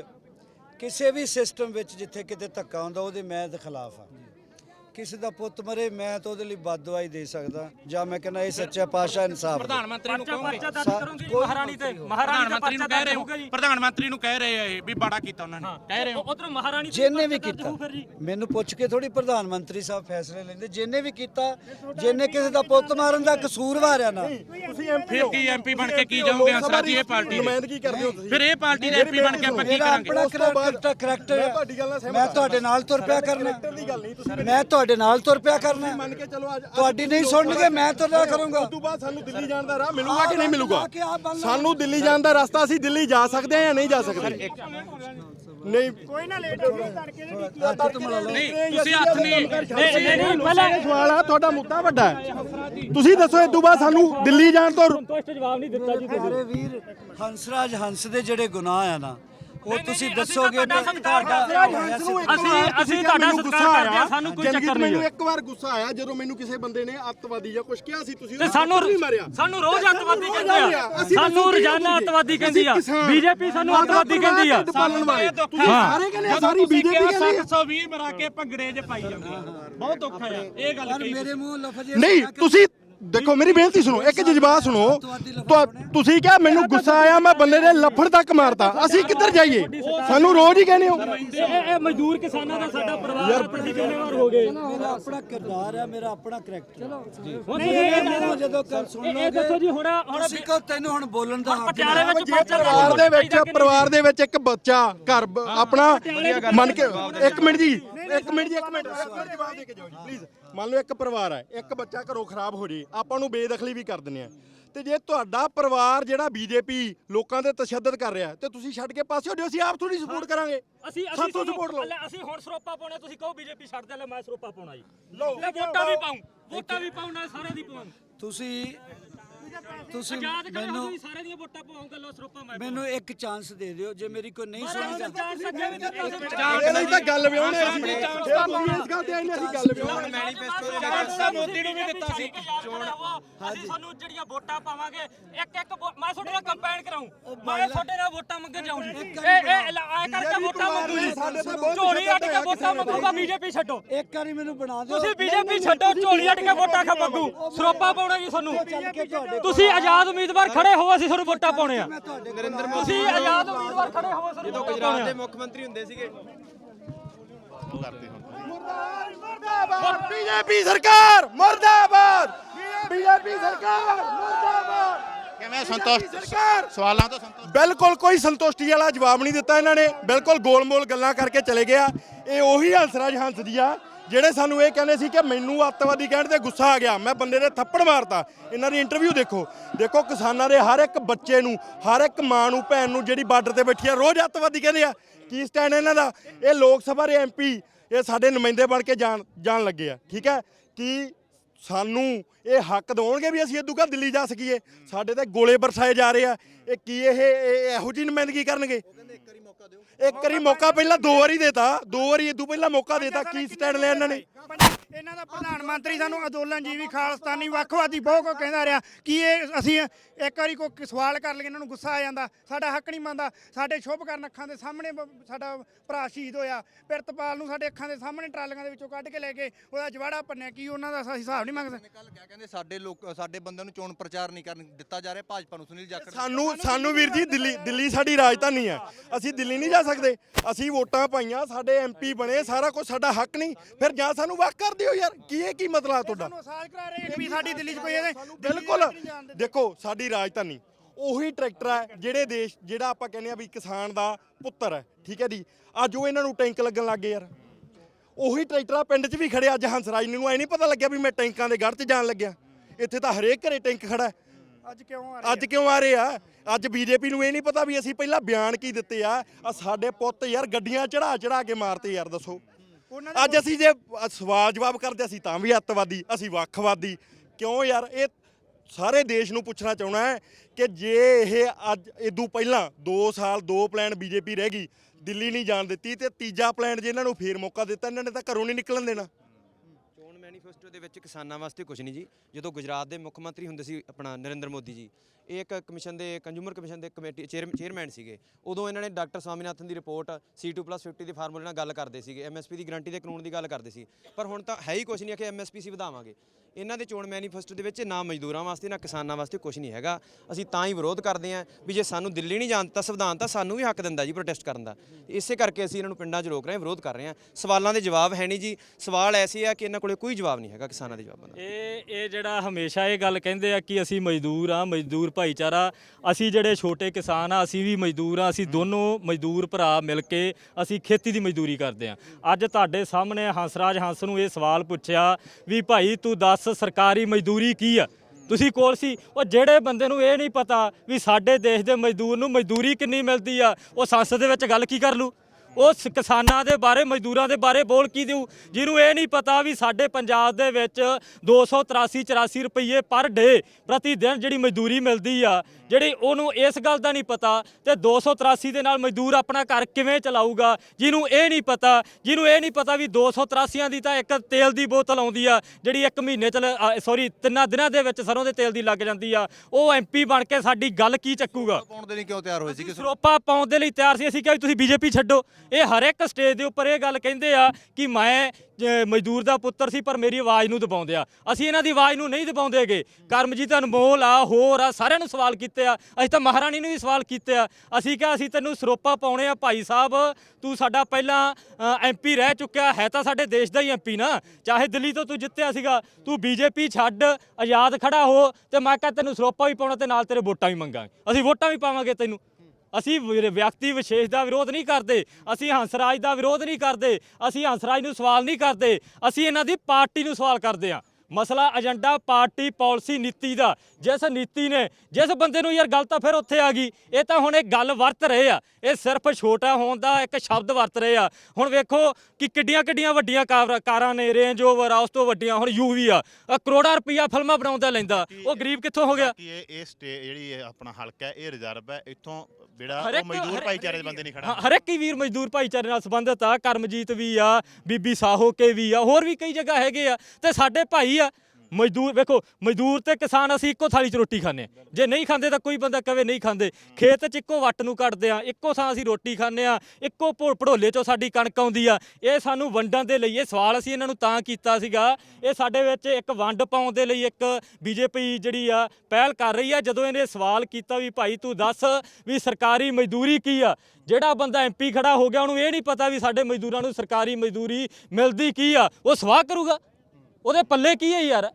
Speaker 2: ਕਿਸੇ ਵੀ ਸਿਸਟਮ ਵਿੱਚ ਜਿੱਥੇ ਕਿਤੇ ਧੱਕਾ ਹੁੰਦਾ ਉਹਦੇ ਮੈਂ ਦੇ ਖਿਲਾਫ ਆ। ਕਿਸੇ ਦਾ ਪੁੱਤ ਮਰੇ ਮੈਂ ਤਾਂ ਉਹਦੇ ਲਈ ਬਦਦੁਆਈ ਦੇ ਸਕਦਾ। ਜਾਂ ਮੈਂ ਕਹਿੰਦਾ ਇਹ ਸੱਚਾ ਪਾਸ਼ਾ ਇਨਸਾਫ ਦੇ।
Speaker 3: ਪ੍ਰਧਾਨ ਮੰਤਰੀ ਨੂੰ ਕਹੋਗੇ?
Speaker 1: ਪਰਚਾ ਦਰਜ ਕਰੋਗੇ ਜੀ ਮਹਾਰਾਣੀ ਤੇ ਮਹਾਰਾਣੀ
Speaker 3: ਪ੍ਰਧਾਨ
Speaker 1: ਦਾ
Speaker 3: ਮੰਤਰੀ ਨੂੰ
Speaker 1: ਪਰਚਾ
Speaker 3: ਕਹਿ ਰਹੇ ਹੋ
Speaker 1: ਹੋਊਗਾ ਜੀ।
Speaker 3: ਪ੍ਰਧਾਨ ਮੰਤਰੀ ਨੂੰ ਕਹਿ ਰਹੇ ਆ ਇਹ ਵੀ ਬਾੜਾ ਕੀਤਾ ਉਹਨਾਂ ਨੇ। ਕਹਿ ਰਹੇ ਹੋ।
Speaker 1: ਉਧਰ ਮਹਾਰਾਣੀ ਤੇ
Speaker 2: ਜਿਹਨੇ ਵੀ
Speaker 1: ਪਰਚਾ ਦਰਜ
Speaker 2: ਕੀਤਾ।
Speaker 1: ਹੋਊ ਫਿਰ ਜੀ।
Speaker 2: ਮੈਨੂੰ ਪੁੱਛ ਕੇ ਥੋੜੀ ਪ੍ਰਧਾਨ ਮੰਤਰੀ ਸਾਹਿਬ ਫੈਸਲੇ ਲੈਂਦੇ। ਜਿਹਨੇ ਵੀ ਕੀਤਾ ਜਿਹਨੇ ਕਿਸੇ ਦਾ ਪੁੱਤ ਮਾਰਨ ਦਾ ਕਸੂਰਵਾਰ ਆ ਨਾ।
Speaker 3: ਫਿਰ ਕੀ ਐਮਪੀ ਬਣ ਕੇ ਕੀ ਜਾਓਗੇ ਹੰਸਰਾਜ ਜੀ ਇਹ ਪਾਰਟੀ ਦੇ
Speaker 4: ਨੁਮਾਇੰਦਗੀ ਕਰਦੇ ਹੋ ਤੁਸੀਂ।
Speaker 3: ਫਿਰ ਇਹ ਪਾਰਟੀ ਦੇ ਐਮਪੀ ਬਣ ਕੇ ਆਪਾਂ ਕੀ
Speaker 2: ਮੇਰਾ
Speaker 3: ਕਰਾਂਗੇ?
Speaker 2: ਆਪਣਾ ਕਰੈਕਟਰ ਕਰੈਕਟਰ
Speaker 4: ਮੈਂ ਤੁਹਾਡੀ ਗੱਲ ਨਾਲ ਸਹਿਮਤ
Speaker 2: ਮੈਂ ਤੁਹਾਡੇ ਨਾਲ ਤੁਰ ਪਿਆ ਕਰਨਾ।
Speaker 4: ਦੀ ਗੱਲ ਨਹੀਂ ਤੁਸੀਂ
Speaker 2: ਮੈਂ ਤੁਹਾਡੇ ਨਾਲ ਤੁਰ ਪਿਆ ਕਰਨਾ
Speaker 4: ਮੰਨ ਕੇ ਚਲੋ ਅੱਜ
Speaker 2: ਤੁਹਾਡੀ ਨਹੀਂ ਸੁਣਨਗੇ ਮੈਂ ਤੁਰਿਆ ਕਰੂੰਗਾ।
Speaker 4: ਉਸ ਤੋਂ ਬਾਅਦ ਸਾਨੂੰ ਦਿੱਲੀ ਜਾਣ ਦਾ ਰਾਹ ਮਿਲੂਗਾ ਕਿ ਨਹੀਂ ਮਿਲੂਗਾ? ਸਾਨੂੰ ਦਿੱਲੀ ਜਾਣ ਦਾ ਰਸਤਾ ਅਸੀਂ ਦਿੱਲੀ ਜਾ ਸਕਦੇ ਹਾਂ ਜਾਂ ਨਹੀਂ ਜਾ ਸਕਦੇ? ਨਹੀਂ।
Speaker 7: ਕੋਈ ਨਾ ਲੇਟ ਹੋ ਗਈ ਤੜਕੇ ਦੇ
Speaker 3: ਨਹੀਂ ਤੁਸੀਂ ਹੱਥ ਨਹੀਂ
Speaker 4: ਨਹੀਂ ਨਹੀਂ ਪਹਿਲਾਂ ਸਵਾਲ ਆ ਤੁਹਾਡਾ ਮੁੱਦਾ ਵੱਡਾ ਹੈ। ਤੁਸੀਂ ਦੱਸੋ ਇਸ ਤੋਂ ਬਾਅਦ ਸਾਨੂੰ ਦਿੱਲੀ ਜਾਣ ਤੋਂ
Speaker 1: ਸੰਤੁਸ਼ਟ ਜਵਾਬ ਨਹੀਂ ਦਿੱਤਾ ਜੀ
Speaker 2: ਮੇਰੇ ਵੀਰ ਹੰਸਰਾਜ ਹੰਸ ਦੇ ਜਿਹੜੇ ਗੁਨਾਹ ਆ ਨਾ ਉਹ ਤੁਸੀਂ ਦੱਸੋਗੇ। ਅਸੀਂ
Speaker 1: ਅਸੀਂ ਤੁਹਾਡਾ ਸਤਿਕਾਰ ਕਰਦੇ ਹਾਂ ਸਾਨੂੰ ਕੋਈ ਚੱਕਰ ਨਹੀਂ
Speaker 4: ਮੈਨੂੰ ਇੱਕ ਵਾਰ ਗੁੱਸਾ ਆਇਆ ਜਦੋਂ ਮੈਨੂੰ ਕਿਸੇ ਬੰਦੇ ਨੇ ਅੱਤਵਾਦੀ ਜਾਂ ਕੁਝ ਕਿਹਾ ਸੀ ਤੁਸੀਂ
Speaker 1: ਤੇ
Speaker 4: ਉਹਨੂੰ
Speaker 1: ਸਾਨੂੰ
Speaker 4: ਨਹੀਂ ਮਾਰਿਆ।
Speaker 1: ਸਾਨੂੰ ਰੋਜ਼ ਅੱਤਵਾਦੀ ਕਹਿੰਦੇ ਆ। ਸਾਨੂੰ ਰੋਜ਼ਾਨਾ? ਅੱਤਵਾਦੀ ਕਹਿੰਦੀ ਆ। ਬੀਜੇਪੀ ਸਾਨੂੰ ਅੱਤਵਾਦੀ ਕਹਿੰਦੀ ਆ।
Speaker 4: ਤੁਸੀਂ
Speaker 1: ਹਾਂ।
Speaker 4: ਸਾਰੇ ਕਹਿੰਦੇ ਆ, ਸਾਰੀ ਬੀਜੇਪੀ ਕਹਿੰਦੀ ਆ।
Speaker 3: 720 ਮਰਾ ਕੇ ਭੰਗੜੇ 'ਚ ਪਾਈ ਜਾਂਦੇ ਆ। ਬਹੁਤ ਔਖਾ ਆ। ਇਹ ਗੱਲ
Speaker 2: ਮੇਰੇ ਮੂੰਹ ਲਫ਼ਜ਼
Speaker 4: ਨਹੀਂ ਤੁਸੀਂ ਦੇਖੋ ਮੇਰੀ ਬੇਨਤੀ ਸੁਣੋ ਇੱਕ ਜਜ਼ਬਾਤ ਸੁਣੋ। ਤੁਹਾ- ਤੁਸੀਂ ਕਿਹਾ ਮੈਨੂੰ ਗੁੱਸਾ ਆਇਆ ਮੈਂ ਬੰਦੇ ਦੇ ਲੱਫੜ ਤੱਕ ਮਾਰਤਾ। ਅਸੀਂ ਕਿੱਧਰ ਜਾਈਏ? ਸਾਨੂੰ ਰੋਜ਼ ਹੀ ਕਹਿੰਦੇ ਹੋ।
Speaker 1: ਇਹ ਇਹ- ਮਜ਼ਦੂਰ ਕਿਸਾਨਾਂ ਦਾ ਸਾਡਾ ਪਰਿਵਾਰ ਆ, ਤੁਸੀਂ ਜ਼ਿੰਮੇਵਾਰ ਹੋ ਗਏ।
Speaker 2: ਮੇਰਾ ਆਪਣਾ ਕਿਰਦਾਰ ਆ ਮੇਰਾ ਆਪਣਾ ਕਰੈਕਟਰ
Speaker 1: ਹੁਣ ਤੁਸੀਂ ਇਹ
Speaker 2: ਮੈਨੂੰ ਜਦੋਂ ਗੱਲ ਸੁਣ
Speaker 1: ਇਹ- ਦੱਸੋ ਜੀ ਹੁਣ ਹੁਣ
Speaker 2: ਤੁਸੀਂ ਕਹੋ ਤੈਨੂੰ ਹੁਣ ਬੋਲਣ ਦਾ ਹੱਕ
Speaker 1: ਪਟਿਆਲੇ
Speaker 2: ਨਹੀਂ।
Speaker 1: ਵਿੱਚ
Speaker 4: ਜੇ
Speaker 1: ਪਰਚਾ ਦਰਜ
Speaker 4: ਪਰਿਵਾਰ ਦੇ ਵਿੱਚ ਪਰਿਵਾਰ ਦੇ ਵਿੱਚ ਇੱਕ ਬੱਚਾ ਘਰ ਬ- ਆਪਣਾ ਮੰਨ ਕੇ ਇੱਕ ਮਿੰਟ ਜੀ। ਇੱਕ ਮਿੰਟ ਜੀ ਇੱਕ ਮਿੰਟ ਇੱਕ ਮਿੰਟ। ਜਵਾਬ ਦੇ ਕੇ ਜਾਓ ਜੀ ਪਲੀਜ਼ ਮੰਨ ਲਓ ਇੱਕ ਪਰਿਵਾਰ ਹੈ ਇੱਕ ਬੱਚਾ ਘਰੋਂ ਖਰਾਬ ਹੋ ਜੇ ਆਪਾਂ ਨੂੰ ਬੇਦਖਲੀ ਵੀ ਕਰ ਦਿੰਦੇ ਆ ਤੇ ਜੇ ਤੁਹਾਡਾ ਪਰਿਵਾਰ ਜਿਹੜਾ ਬੀਜੇਪੀ ਲੋਕਾਂ ਤੇ ਤਸ਼ੱਦਦ ਕਰ ਰਿਹਾ ਤੇ ਤੁਸੀਂ ਛੱਡ ਕੇ ਪਾਸੇ ਹੋ ਜਾਓ ਅਸੀਂ ਆਪ ਥੋੜੀ ਸਪੋਰਟ ਕਰਾਂਗੇ।
Speaker 1: ਅਸੀਂ
Speaker 4: ਸਾਥੋਂ
Speaker 1: ਅਸੀਂ
Speaker 4: support ਲਓ।
Speaker 1: ਲੈ, ਅਸੀਂ ਹੁਣ ਸਰੋਪਾ ਪਾਉਣਾ ਤੁਸੀਂ ਕਹੋ ਬੀਜੇਪੀ ਛੱਡ ਦੇ ਲੈ ਮੈਂ ਸਰੋਪਾ ਪਾਉਣਾ ਜੀ। ਲਓ। ਵੋਟਾਂ ਵੀ ਪਾਉਂ ਵੋਟਾਂ ਵੀ ਪਾਉਣਾ ਸਾਰਿਆਂ ਦੀ ਪਾਉਂ।
Speaker 2: ਤੁਸੀਂ ਤੁਸੀਂ
Speaker 1: ਆਜ਼ਾਦ
Speaker 2: ਮੈਨੂੰ
Speaker 1: ਤੁਸੀਂ ਸਾਰੇ ਦੀਆਂ ਵੋਟਾਂ ਪਾਉਂਗਾ ਲੋ ਸਰੋਪਾ ਮੈਂ
Speaker 2: ਮੈਨੂੰ ਇੱਕ ਚਾਂਸ ਦੇ ਦਿਓ ਜੇ ਮੇਰੀ ਕੋਈ ਨਹੀਂ ਸੁਣੀ ਤਾਂ
Speaker 4: ਇਹ ਲਈ ਤਾਂ ਗੱਲ ਵਿਆਹਣੇ ਸੀ ਇਹ ਤੁਸੀਂ ਇਸ ਗੱਲ ਤੇ ਆਏ ਨੇ ਅਸੀਂ ਗੱਲ
Speaker 1: ਮੈਨੀਫੈਸਟੋ ਮੋਦੀ ਨੂੰ ਵੀ ਦਿੱਤਾ ਸੀ। ਅਸੀਂ ਸਾਨੂੰ ਜਿਹੜੀਆਂ ਵੋਟਾਂ ਪਾਵਾਂਗੇ ਇੱਕ ਇੱਕ ਮੈਂ ਤੁਹਾਡੇ ਨਾਲ ਕੰਪੇਨ ਕਰਾਉਂ ਮੈਂ ਤੁਹਾਡੇ ਨਾਲ ਵੋਟਾਂ ਮੰਗਣ ਜਾਊਂ ਜੀ ਇਹ ਇਹ ਐਂ ਕਰਕੇ ਵੋਟਾਂ ਮੰਗੂ ਜੀ
Speaker 4: ਸਾਡੇ ਤਾਂ ਬਹੁਤ
Speaker 1: ਝੋਲੀ ਅੱਡ ਕੇ ਵੋਟਾਂ ਮੰਗੂਗਾ ਬੀਜੇਪੀ ਛੱਡੋ।
Speaker 2: ਇੱਕ ਵਾਰੀ ਮੈਨੂੰ ਬਣਾ ਦਿਓ।
Speaker 1: ਤੁਸੀਂ ਬੀਜੇਪੀ ਛੱਡੋ ਝੋਲੀ ਅੱਡ ਕੇ ਵੋਟਾਂ ਖਾ ਮੰਗੂ। ਸਰੋਪਾ ਪਾਉਣਾ ਜੀ ਤੁਹਾਨੂੰ।
Speaker 2: ਚੱਲ ਕੇ ਤੁਹਾਡੇ
Speaker 1: ਤੁਸੀਂ ਆਜ਼ਾਦ ਉਮੀਦਵਾਰ ਖੜੇ ਹੋ ਅਸੀਂ ਤੁਹਾਨੂੰ ਵੋਟਾਂ ਪਾਉਣੇ ਆ। ਤੁਸੀਂ ਆਜ਼ਾਦ ਉਮੀਦਵਾਰ ਖੜੇ ਹੋ ਸਾਨੂੰ
Speaker 6: ਜਦੋਂ
Speaker 1: ਵੋਟਾਂ
Speaker 6: ਗੁਜਰਾਤ ਦੇ ਮੁੱਖ ਮੰਤਰੀ ਹੁੰਦੇ ਸੀਗੇ।
Speaker 4: ਬੀਜੇਪੀ ਸਰਕਾਰ ਮੁਰਦਾਬਾਦ। ਬੀਜੇਪੀ ਸਰਕਾਰ ਮੁਰਦਾਬਾਦ।
Speaker 3: ਕਿਵੇਂ ਸੰਤੋਸ਼
Speaker 4: ਸਰਕਾਰ।
Speaker 3: ਸਵਾਲਾਂ ਤੋਂ ਸੰਤੋਸ਼
Speaker 4: ਬਿਲਕੁਲ ਕੋਈ ਸੰਤੁਸ਼ਟੀ ਵਾਲਾ ਜਵਾਬ ਨਹੀਂ ਦਿੱਤਾ ਇਹਨਾਂ ਨੇ। ਬਿਲਕੁਲ ਗੋਲਮੋਲ ਗੱਲਾਂ ਕਰਕੇ ਚਲੇ ਗਿਆ। ਇਹ ਉਹੀ ਹੰਸਰਾਜ ਹੰਸ ਜੀ ਆ ਜਿਹੜੇ ਸਾਨੂੰ ਇਹ ਕਹਿੰਦੇ ਸੀ ਕਿ ਮੈਨੂੰ ਅੱਤਵਾਦੀ ਕਹਿਣ ਤੇ ਗੁੱਸਾ ਆ ਗਿਆ, ਮੈਂ ਬੰਦੇ ਦੇ ਥੱਪੜ ਮਾਰਤਾ। ਇਹਨਾਂ ਦੀ ਇੰਟਰਵਿਊ ਦੇਖੋ। ਦੇਖੋ, ਕਿਸਾਨਾਂ ਦੇ ਹਰ ਇੱਕ ਬੱਚੇ ਨੂੰ, ਹਰ ਇੱਕ ਮਾਂ ਨੂੰ, ਭੈਣ ਨੂੰ ਜਿਹੜੀ ਬਾਰਡਰ ਤੇ ਬੈਠੀ ਆ, ਰੋਜ਼ ਅੱਤਵਾਦੀ ਕਹਿੰਦੇ ਆ। ਕੀ ਸਟੈਂਡ ਇਹਨਾਂ ਦਾ? ਇਹ ਲੋਕ ਸਭਾ ਦੇ ਐਮਪੀ ਇਹ ਸਾਡੇ ਨੁਮਾਇੰਦੇ ਬਣ ਕੇ ਜਾਣ ਜਾਣ ਲੱਗੇ ਆ। ਠੀਕ ਹੈ? ਕਿ ਸਾਨੂੰ ਇਹ ਹੱਕ ਦੇਣਗੇ ਵੀ ਅਸੀਂ ਇਦੋਂ ਕਾ ਦਿੱਲੀ ਜਾ ਸਕੀਏ? ਸਾਡੇ ਤੇ ਗੋਲੇ ਬਰਸਾਏ ਜਾ ਰਹੇ ਆ। ਇਹ ਕੀ ਇਹ ਇਹੋ ਜਿਹੀ ਨੁਮਾਇੰਦਗੀ ਕਰਨਗੇ? ਇੱਕ ਵਾਰੀ ਮੌਕਾ ਪਹਿਲਾਂ ਦੋ ਵਾਰੀ ਦੇਤਾ ਦੋ ਵਾਰੀ ਇਦੋਂ ਪਹਿਲਾਂ ਮੌਕਾ ਦੇਤਾ ਕੀ ਸਟੈਂਡ ਲਿਆ ਇਹਨਾਂ ਨੇ?
Speaker 7: ਇਹਨਾਂ ਦਾ ਪ੍ਰਧਾਨ ਮੰਤਰੀ ਸਾਨੂੰ ਅੰਦੋਲਨ ਜੀਵੀ ਖਾਲਸਤਾਨੀ ਵੱਖਵਾਦੀ ਬਹੁਤ ਕੋ ਕਹਿੰਦਾ ਰਿਹਾ ਕਿ ਇਹ ਅਸੀਂ ਇੱਕ ਵਾਰੀ ਕੋਈ ਸਵਾਲ ਕਰ ਲਈਏ ਇਹਨਾਂ ਨੂੰ ਗੁੱਸਾ ਆ ਜਾਂਦਾ ਸਾਡਾ ਹੱਕ ਨਹੀਂ ਮੰਨਦਾ ਸਾਡੇ ਸ਼ੁਭ ਕਰਨ ਅੱਖਾਂ ਦੇ ਸਾਹਮਣੇ ਬ- ਸਾਡਾ ਭਰਾ ਸ਼ਹੀਦ ਹੋਇਆ ਪਿਰਤਪਾਲ ਨੂੰ ਸਾਡੇ ਅੱਖਾਂ ਦੇ ਸਾਹਮਣੇ ਟਰਾਲੀਆਂ ਦੇ ਵਿੱਚੋਂ ਕੱਢ ਕੇ ਲੈ ਕੇ ਉਹਦਾ ਜਵਾੜਾ ਪੰਨਿਆ ਕੀ ਉਹਨਾਂ ਦਾ ਅਸੀਂ ਹਿਸਾਬ ਨਹੀਂ ਮੰਗਦੇ
Speaker 8: ਕੱਲ ਕਿਹਾ ਕਹਿੰਦੇ ਸਾਡੇ ਲੋਕ ਸਾਡੇ ਬੰਦਿਆਂ ਨੂੰ ਚੋਣ ਪ੍ਰਚਾਰ ਨਹੀਂ ਕਰਨ ਦਿੱਤਾ ਜਾ ਰਿਹਾ ਭਾਜਪਾ ਨੂੰ ਸੁਨੀਲ ਜਾਖੜ
Speaker 4: ਸਾਨੂੰ ਸਾਨੂੰ ਵੀਰ ਜੀ ਦਿੱਲੀ ਦਿੱਲੀ ਸਾਡੀ ਰਾਜਧਾਨੀ ਆ ਅਸੀਂ ਦਿੱਲੀ ਨਹੀਂ ਜਾ ਸਕਦੇ ਅਸੀਂ ਵੋਟਾਂ ਪਾਈਆਂ ਸਾਡੇ ਐਮਪੀ ਬਣੇ ਸਾਰਾ ਕੁਝ ਸਾਡਾ ਹੱਕ ਨਹੀਂ ਫਿਰ ਜਾਂ ਸਾਨੂੰ ਵਾਕ ਕਰ ਦਿਓ। ਯਾਰ ਕੀ ਇਹ ਕੀ ਮਤਲਬ ਆ ਤੁਹਾਡਾ?
Speaker 7: ਸਾਨੂੰ ਅਸਾਜ ਕਰਾ ਰਹੇ ਵੀ ਸਾਡੀ ਦਿੱਲੀ 'ਚ ਕੋਈ ਇਹਦੇ
Speaker 4: ਬਿਲਕੁਲ। ਦੇਖੋ ਸਾਡੀ ਰਾਜਧਾਨੀ ਉਹੀ ਟਰੈਕਟਰ ਹੈ ਜਿਹੜੇ ਦੇਸ਼ ਜਿਹੜਾ ਆਪਾਂ ਕਹਿੰਦੇ ਆ ਵੀ ਕਿਸਾਨ ਦਾ ਪੁੱਤਰ ਹੈ ਠੀਕ ਹੈ ਜੀ? ਅੱਜ ਉਹ ਇਹਨਾਂ ਨੂੰ ਟੈਂਕ ਲੱਗਣ ਲੱਗ ਗਏ ਯਾਰ। ਉਹੀ ਟਰੈਕਟਰ ਆ ਪਿੰਡ 'ਚ ਵੀ ਖੜਿਆ ਅੱਜ ਹੰਸਰਾਜ ਨੂੰ ਐ ਨਹੀਂ ਪਤਾ ਲੱਗਿਆ ਵੀ ਮੈਂ ਟੈਂਕਾਂ ਦੇ ਗੜ੍ਹ 'ਚ ਜਾਣ ਲੱਗਿਆ। ਇੱਥੇ ਤਾਂ ਹਰੇਕ ਘਰੇ ਟੈਂਕ ਖੜਾ ਹੈ।
Speaker 7: ਅੱਜ ਕਿਉਂ ਆ
Speaker 4: ਅੱਜ ਕਿਉਂ ਆ ਰਹੇ ਆ? ਅੱਜ ਬੀਜੇਪੀ ਨੂੰ ਇਹ ਨਹੀਂ ਪਤਾ ਵੀ ਅਸੀਂ ਪਹਿਲਾਂ ਬਿਆਨ ਕੀ ਦਿੱਤੇ ਆ? ਆ ਸਾਡੇ ਪੁੱਤ ਯਾਰ ਗੱਡੀਆਂ ਚੜਾ ਚੜਾ ਕੇ ਮਾਰਤੇ ਯਾਰ ਦੱਸੋ। ਅੱਜ ਅਸੀਂ ਜੇ ਸਵਾਲ ਜਵਾਬ ਕਰਦੇ ਅਸੀਂ ਤਾਂ ਵੀ ਅੱਤਵਾਦੀ, ਅਸੀਂ ਵੱਖਵਾਦੀ। ਕਿਉਂ ਯਾਰ? ਇਹ ਸਾਰੇ ਦੇਸ਼ ਨੂੰ ਪੁੱਛਣਾ ਚਾਹਣਾ ਹੈ ਕਿ ਜੇ ਇਹ ਅੱਜ ਇਦੋਂ ਪਹਿਲਾਂ 2 ਸਾਲ 2 ਪਲਾਨ ਬੀਜੇਪੀ ਰਹਿ ਗਈ, ਦਿੱਲੀ ਨਹੀਂ ਜਾਣ ਦਿੱਤੀ ਤੇ ਤੀਜਾ ਪਲਾਨ ਜੇ ਇਹਨਾਂ ਨੂੰ ਫੇਰ ਮੌਕਾ ਦਿੱਤਾ, ਇਹਨਾਂ ਨੇ ਤਾਂ ਘਰੋਂ ਨਹੀਂ ਨਿਕਲਣ ਦੇਣਾ।
Speaker 6: ਮੈਨੀਫੈਸਟੋ ਦੇ ਵਿੱਚ ਕਿਸਾਨਾਂ ਵਾਸਤੇ ਕੁਝ ਨਹੀਂ ਜੀ। ਜਦੋਂ ਗੁਜਰਾਤ ਦੇ ਮੁੱਖ ਮੰਤਰੀ ਹੁੰਦੇ ਸੀ ਆਪਣਾ ਨਰਿੰਦਰ ਮੋਦੀ ਜੀ, ਇਹ ਇੱਕ ਕਮਿਸ਼ਨ ਦੇ ਕੰਜ਼ਿਊਮਰ ਕਮਿਸ਼ਨ ਦੇ ਕਮੇਟੀ ਚੇਅਰ- ਚੇਅਰਮੈਨ ਸੀਗੇ। ਉਦੋਂ ਇਹਨਾਂ ਨੇ ਡਾਕਟਰ ਸਵਾਮੀਨਾਥਨ ਦੀ ਰਿਪੋਰਟ C2+50 ਦੇ ਫਾਰਮੂਲੇ ਨਾਲ ਗੱਲ ਕਰਦੇ ਸੀਗੇ ਐਮਐਸਪੀ ਦੀ ਗਾਰੰਟੀ ਦੇ ਕਾਨੂੰਨ ਦੀ ਗੱਲ ਕਰਦੇ ਸੀ। ਪਰ ਹੁਣ ਤਾਂ ਹੈ ਹੀ ਕੁਝ ਨਹੀਂ ਕਿ ਐਮਐਸਪੀ ਸੀ, ਵਧਾਵਾਂਗੇ। ਇਹਨਾਂ ਦੇ ਚੋਣ ਮੈਨੀਫੈਸਟੋ ਦੇ ਵਿੱਚ ਨਾ ਮਜ਼ਦੂਰਾਂ ਵਾਸਤੇ, ਨਾ ਕਿਸਾਨਾਂ ਵਾਸਤੇ ਕੁਝ ਨਹੀਂ ਹੈਗਾ। ਅਸੀਂ ਤਾਂ ਹੀ ਵਿਰੋਧ ਕਰਦੇ ਹਾਂ ਵੀ ਜੇ ਸਾਨੂੰ ਦਿੱਲੀ ਨਹੀਂ ਜਾਣ ਤਾਂ ਸੰਵਿਧਾਨ ਤਾਂ ਸਾਨੂੰ ਵੀ ਹੱਕ ਦਿੰਦਾ ਜੀ ਪ੍ਰੋਟੈਸਟ ਕਰਨ ਦਾ। ਇਸੇ ਕਰਕੇ ਅਸੀਂ ਇਹਨਾਂ ਨੂੰ ਪਿੰਡਾਂ 'ਚ ਰੋਕ ਰਹੇ ਹਾਂ, ਵਿਰੋਧ ਕਰ ਰਹੇ ਹਾਂ। ਸਵਾਲਾਂ ਦੇ ਜਵਾਬ ਹੈ ਨਹੀਂ ਜੀ। ਸਵਾਲ ਐਸੇ ਆ ਕਿ ਇਹਨਾਂ ਕੋਲੇ ਕੋਈ ਜਵਾਬ ਨਹੀਂ ਹੈਗਾ ਕਿਸਾਨਾਂ ਦੇ ਜਵਾਬਾਂ ਦਾ।
Speaker 1: ਇਹ ਇਹ ਜਿਹੜਾ ਹਮੇਸ਼ਾ ਇਹ ਗੱਲ ਕਹਿੰਦੇ ਆ ਕਿ ਅਸੀਂ ਮਜ਼ਦੂਰ ਆ, ਮਜ਼ਦੂਰ ਭਾਈਚਾਰਾ। ਅਸੀਂ ਜਿਹੜੇ ਛੋਟੇ ਕਿਸਾਨ ਆ, ਅਸੀਂ ਵੀ ਮਜ਼ਦੂਰ ਆ, ਅਸੀਂ ਦੋਨੋਂ ਮਜ਼ਦੂਰ ਭਰਾ ਮਿਲ ਕੇ ਅਸੀਂ ਖੇਤੀ ਦੀ ਮਜ਼ਦੂਰੀ ਕਰਦੇ ਆ ਅੱਜ ਤੁਹਾਡੇ ਸਾਹਮਣੇ ਹੰਸਰਾਜ ਹੰਸ ਨੂੰ ਇਹ ਸਵਾਲ ਪੁੱਛਿਆ ਵੀ ਭਾਈ ਤੂੰ ਦੱਸ ਸਰਕਾਰੀ ਮਜ਼ਦੂਰੀ ਕੀ ਆ? ਤੁਸੀਂ ਕੋਲ ਸੀ। ਉਹ ਜਿਹੜੇ ਬੰਦੇ ਨੂੰ ਇਹ ਨਹੀਂ ਪਤਾ ਵੀ ਸਾਡੇ ਦੇਸ਼ ਦੇ ਮਜ਼ਦੂਰ ਨੂੰ ਮਜ਼ਦੂਰੀ ਕਿੰਨੀ ਮਿਲਦੀ ਆ, ਉਹ ਸੰਸਦ ਦੇ ਵਿੱਚ ਗੱਲ ਕੀ ਕਰ ਲੂ ਉਹ ਕਿਸਾਨਾਂ ਦੇ ਬਾਰੇ ਮਜ਼ਦੂਰਾਂ ਦੇ ਬਾਰੇ ਬੋਲ ਕੀ ਦਿਓ ਜਿਹਨੂੰ ਇਹ ਨਹੀਂ ਪਤਾ ਵੀ ਸਾਡੇ ਪੰਜਾਬ ਦੇ ਵਿੱਚ 283 84 ਰੁਪਏ ਪਰ ਡੇ ਪ੍ਰਤੀ ਦਿਨ ਜਿਹੜੀ ਮਜ਼ਦੂਰੀ ਮਿਲਦੀ ਆ ਜਿਹੜੀ ਉਹਨੂੰ ਇਸ ਗੱਲ ਦਾ ਨਹੀਂ ਪਤਾ ਤੇ 283 ਦੇ ਨਾਲ ਮਜ਼ਦੂਰ ਆਪਣਾ ਘਰ ਕਿਵੇਂ ਚਲਾਊਗਾ? ਜਿਹਨੂੰ ਇਹ ਨਹੀਂ ਪਤਾ ਜਿਹਨੂੰ ਇਹ ਨਹੀਂ ਪਤਾ ਵੀ 283 ਦੀ ਤਾਂ ਇੱਕ ਤੇਲ ਦੀ ਬੋਤਲ ਆਉਂਦੀ ਆ ਜਿਹੜੀ ਇੱਕ ਮਹੀਨੇ ਚ ਸੌਰੀ ਤਿੰਨਾਂ ਦਿਨਾਂ ਦੇ ਵਿੱਚ ਸਰੋਂ ਦੇ ਤੇਲ ਦੀ ਲੱਗ ਜਾਂਦੀ ਆ ਉਹ ਐਮਪੀ ਬਣ ਕੇ ਸਾਡੀ ਗੱਲ ਕੀ ਚੱਕੂਗਾ?
Speaker 8: ਪਾਉਣ ਦੇ ਲਈ ਕਿਉਂ ਤਿਆਰ ਹੋਏ ਸੀ
Speaker 1: ਸਰੋਪਾ ਪਾਉਣ ਦੇ ਲਈ ਤਿਆਰ ਸੀ ਅਸੀਂ ਕਿਹਾ ਵੀ ਤੁਸੀਂ ਬੀਜੇਪੀ ਛੱਡੋ। ਇਹ ਹਰ ਇੱਕ ਸਟੇਜ ਦੇ ਉੱਪਰ ਇਹ ਗੱਲ ਕਹਿੰਦੇ ਆ ਕਿ ਮੈਂ ਮਜ਼ਦੂਰ ਦਾ ਪੁੱਤਰ ਸੀ, ਪਰ ਮੇਰੀ ਆਵਾਜ਼ ਨੂੰ ਦਬਾਉਂਦੇ ਆ। ਅਸੀਂ ਇਹਨਾਂ ਦੀ ਆਵਾਜ਼ ਨੂੰ ਨਹੀਂ ਦਬਾਉਂਦੇਗੇ। ਕਰਮਜੀਤ ਅਨਮੋਲ ਆ, ਹੋਰ ਆ, ਸਾਰਿਆਂ ਨੂੰ ਸਵਾਲ ਕੀਤੇ ਆ। ਅਸੀਂ ਤਾਂ ਮਹਾਰਾਣੀ ਨੂੰ ਵੀ ਸਵਾਲ ਕੀਤੇ ਆ। ਅਸੀਂ ਕਿਹਾ, ਅਸੀਂ ਤੈਨੂੰ ਸਰੋਪਾ ਪਾਉਣੇ ਆ, ਭਾਈ ਸਾਹਿਬ। ਤੂੰ ਸਾਡਾ ਪਹਿਲਾਂ ਐਮਪੀ ਰਹਿ ਚੁੱਕਿਆ, ਹੈ ਤਾਂ ਸਾਡੇ ਦੇਸ਼ ਦਾ ਹੀ ਐਮਪੀ ਨਾ। ਚਾਹੇ ਦਿੱਲੀ ਤੋਂ ਤੂੰ ਜਿੱਤਿਆ ਸੀਗਾ, ਤੂੰ ਬੀਜੇਪੀ ਛੱਡ, ਆਜ਼ਾਦ ਖੜਾ ਹੋ, ਤੇ ਮੈਂ ਕਿਹਾ ਤੈਨੂੰ ਸਰੋਪਾ ਵੀ ਪਾਉਣਾ ਤੇ ਨਾਲ ਤੇਰੇ ਵੋਟਾਂ ਵੀ ਮੰਗਾਂਗੇ। ਅਸੀਂ ਵੋਟਾਂ ਵੀ ਪਾਵਾਂਗੇ ਤੈਨੂੰ। ਅਸੀਂ ਵਿ- ਵਿਅਕਤੀ ਵਿਸ਼ੇਸ਼ ਦਾ ਵਿਰੋਧ ਨਹੀਂ ਕਰਦੇ। ਅਸੀਂ ਹੰਸਰਾਜ ਦਾ ਵਿਰੋਧ ਨਹੀਂ ਕਰਦੇ। ਅਸੀਂ ਹੰਸਰਾਜ ਨੂੰ ਸਵਾਲ ਨਹੀਂ ਕਰਦੇ। ਅਸੀਂ ਇਹਨਾਂ ਦੀ ਪਾਰਟੀ ਨੂੰ ਸਵਾਲ ਕਰਦੇ ਹਾਂ। ਮਸਲਾ ਏਜੰਡਾ ਪਾਰਟੀ ਪਾਲਿਸੀ ਨੀਤੀ ਦਾ। ਜਿਸ ਨੀਤੀ ਨੇ ਜਿਸ ਬੰਦੇ ਨੂੰ ਯਾਰ ਗੱਲ ਤਾਂ ਫਿਰ ਉੱਥੇ ਆ ਗਈ। ਇਹ ਤਾਂ ਹੁਣ ਇਹ ਗੱਲ ਵਰਤ ਰਹੇ ਆ। ਇਹ ਸਿਰਫ ਛੋਟਾ ਹੋਣ ਦਾ ਇੱਕ ਸ਼ਬਦ ਵਰਤ ਰਹੇ ਆ। ਹੁਣ ਵੇਖੋ ਕਿ ਕਿੱਡੀਆਂ ਕਿੱਡੀਆਂ ਵੱਡੀਆਂ ਕਾਰ- ਨੇ ਰੇਂਜ ਓਵਰ ਆ ਉਸ ਤੋਂ ਵੱਡੀਆਂ ਹੁਣ ਯੂਵੀ ਆ। ਕਰੋੜਾਂ ਰੁਪਈਆ ਫਿਲਮਾਂ ਬਣਾਉਂਦਾ ਲੈਂਦਾ। ਉਹ ਗਰੀਬ ਕਿੱਥੋਂ ਹੋ ਗਿਆ?
Speaker 9: ਇਹ ਇਹ ਸਟੇ ਜਿਹੜੀ ਇਹ ਆਪਣਾ ਹਲਕਾ ਹੈ ਇਹ ਰਿਜ਼ਰਵ ਹੈ। ਇੱਥੋਂ ਜਿਹੜਾ
Speaker 1: ਹਰ
Speaker 9: ਉਹ
Speaker 1: ਇੱਕ-
Speaker 9: ਮਜ਼ਦੂਰ
Speaker 1: ਹਰ-
Speaker 9: ਭਾਈਚਾਰੇ ਦੇ ਬੰਦੇ ਨਹੀਂ ਖੜਾ।
Speaker 1: ਹਾਂ, ਹਰ ਇੱਕ ਹੀ ਵੀਰ ਮਜ਼ਦੂਰ ਭਾਈਚਾਰੇ ਨਾਲ ਸੰਬੰਧਿਤ ਆ। ਕਰਮਜੀਤ ਵੀ ਆ ਬੀਬੀ ਸਾਹੋ ਕੇ ਵੀ ਆ। ਹੋਰ ਵੀ ਕਈ ਜਗ੍ਹਾ ਹੈਗੇ ਆ। ਤੇ ਸਾਡੇ ਭਾਈ ਆ, ਮਜ਼ਦੂਰ, ਵੇਖੋ, ਮਜ਼ਦੂਰ ਤੇ ਕਿਸਾਨ ਅਸੀਂ ਇੱਕੋ ਥਾਲੀ 'ਚ ਰੋਟੀ ਖਾਂਦੇ ਆ ਜੇ ਨਹੀਂ ਖਾਂਦੇ ਤਾਂ ਕੋਈ ਬੰਦਾ ਕਵੇ ਨਹੀਂ ਖਾਂਦੇ। ਖੇਤ 'ਚ ਇੱਕੋ ਵੱਟ ਨੂੰ ਕੱਟਦੇ ਆ ਇੱਕੋ ਥਾਂ ਅਸੀਂ ਰੋਟੀ ਖਾਂਦੇ ਆ ਇੱਕੋ ਭੋ- ਭੜੋਲੇ 'ਚੋਂ ਸਾਡੀ ਕਣਕ ਆਉਂਦੀ ਆ। ਇਹ ਸਾਨੂੰ ਵੰਡਣ ਦੇ ਲਈ, ਇਹ ਸਵਾਲ ਅਸੀਂ ਇਹਨਾਂ ਨੂੰ ਤਾਂ ਕੀਤਾ ਸੀਗਾ। ਇਹ ਸਾਡੇ ਵਿੱਚ ਇੱਕ ਵੰਡ ਪਾਉਣ ਦੇ ਲਈ ਇੱਕ ਬੀਜੇਪੀ ਜਿਹੜੀ ਆ, ਪਹਿਲ ਕਰ ਰਹੀ ਆ। ਜਦੋਂ ਇਹਨੇ ਸਵਾਲ ਕੀਤਾ ਵੀ ਭਾਈ ਤੂੰ ਦੱਸ ਵੀ ਸਰਕਾਰੀ ਮਜ਼ਦੂਰੀ ਕੀ ਆ? ਜਿਹੜਾ ਬੰਦਾ ਐਮਪੀ ਖੜਾ ਹੋ ਗਿਆ, ਉਹਨੂੰ ਇਹ ਨਹੀਂ ਪਤਾ ਵੀ ਸਾਡੇ ਮਜ਼ਦੂਰਾਂ ਨੂੰ ਸਰਕਾਰੀ ਮਜ਼ਦੂਰੀ ਮਿਲਦੀ ਕੀ ਆ? ਉਹ ਸਵਾਹ ਕਰੂਗਾ। ਉਹਦੇ ਪੱਲੇ ਕੀ ਹੈ ਯਾਰ?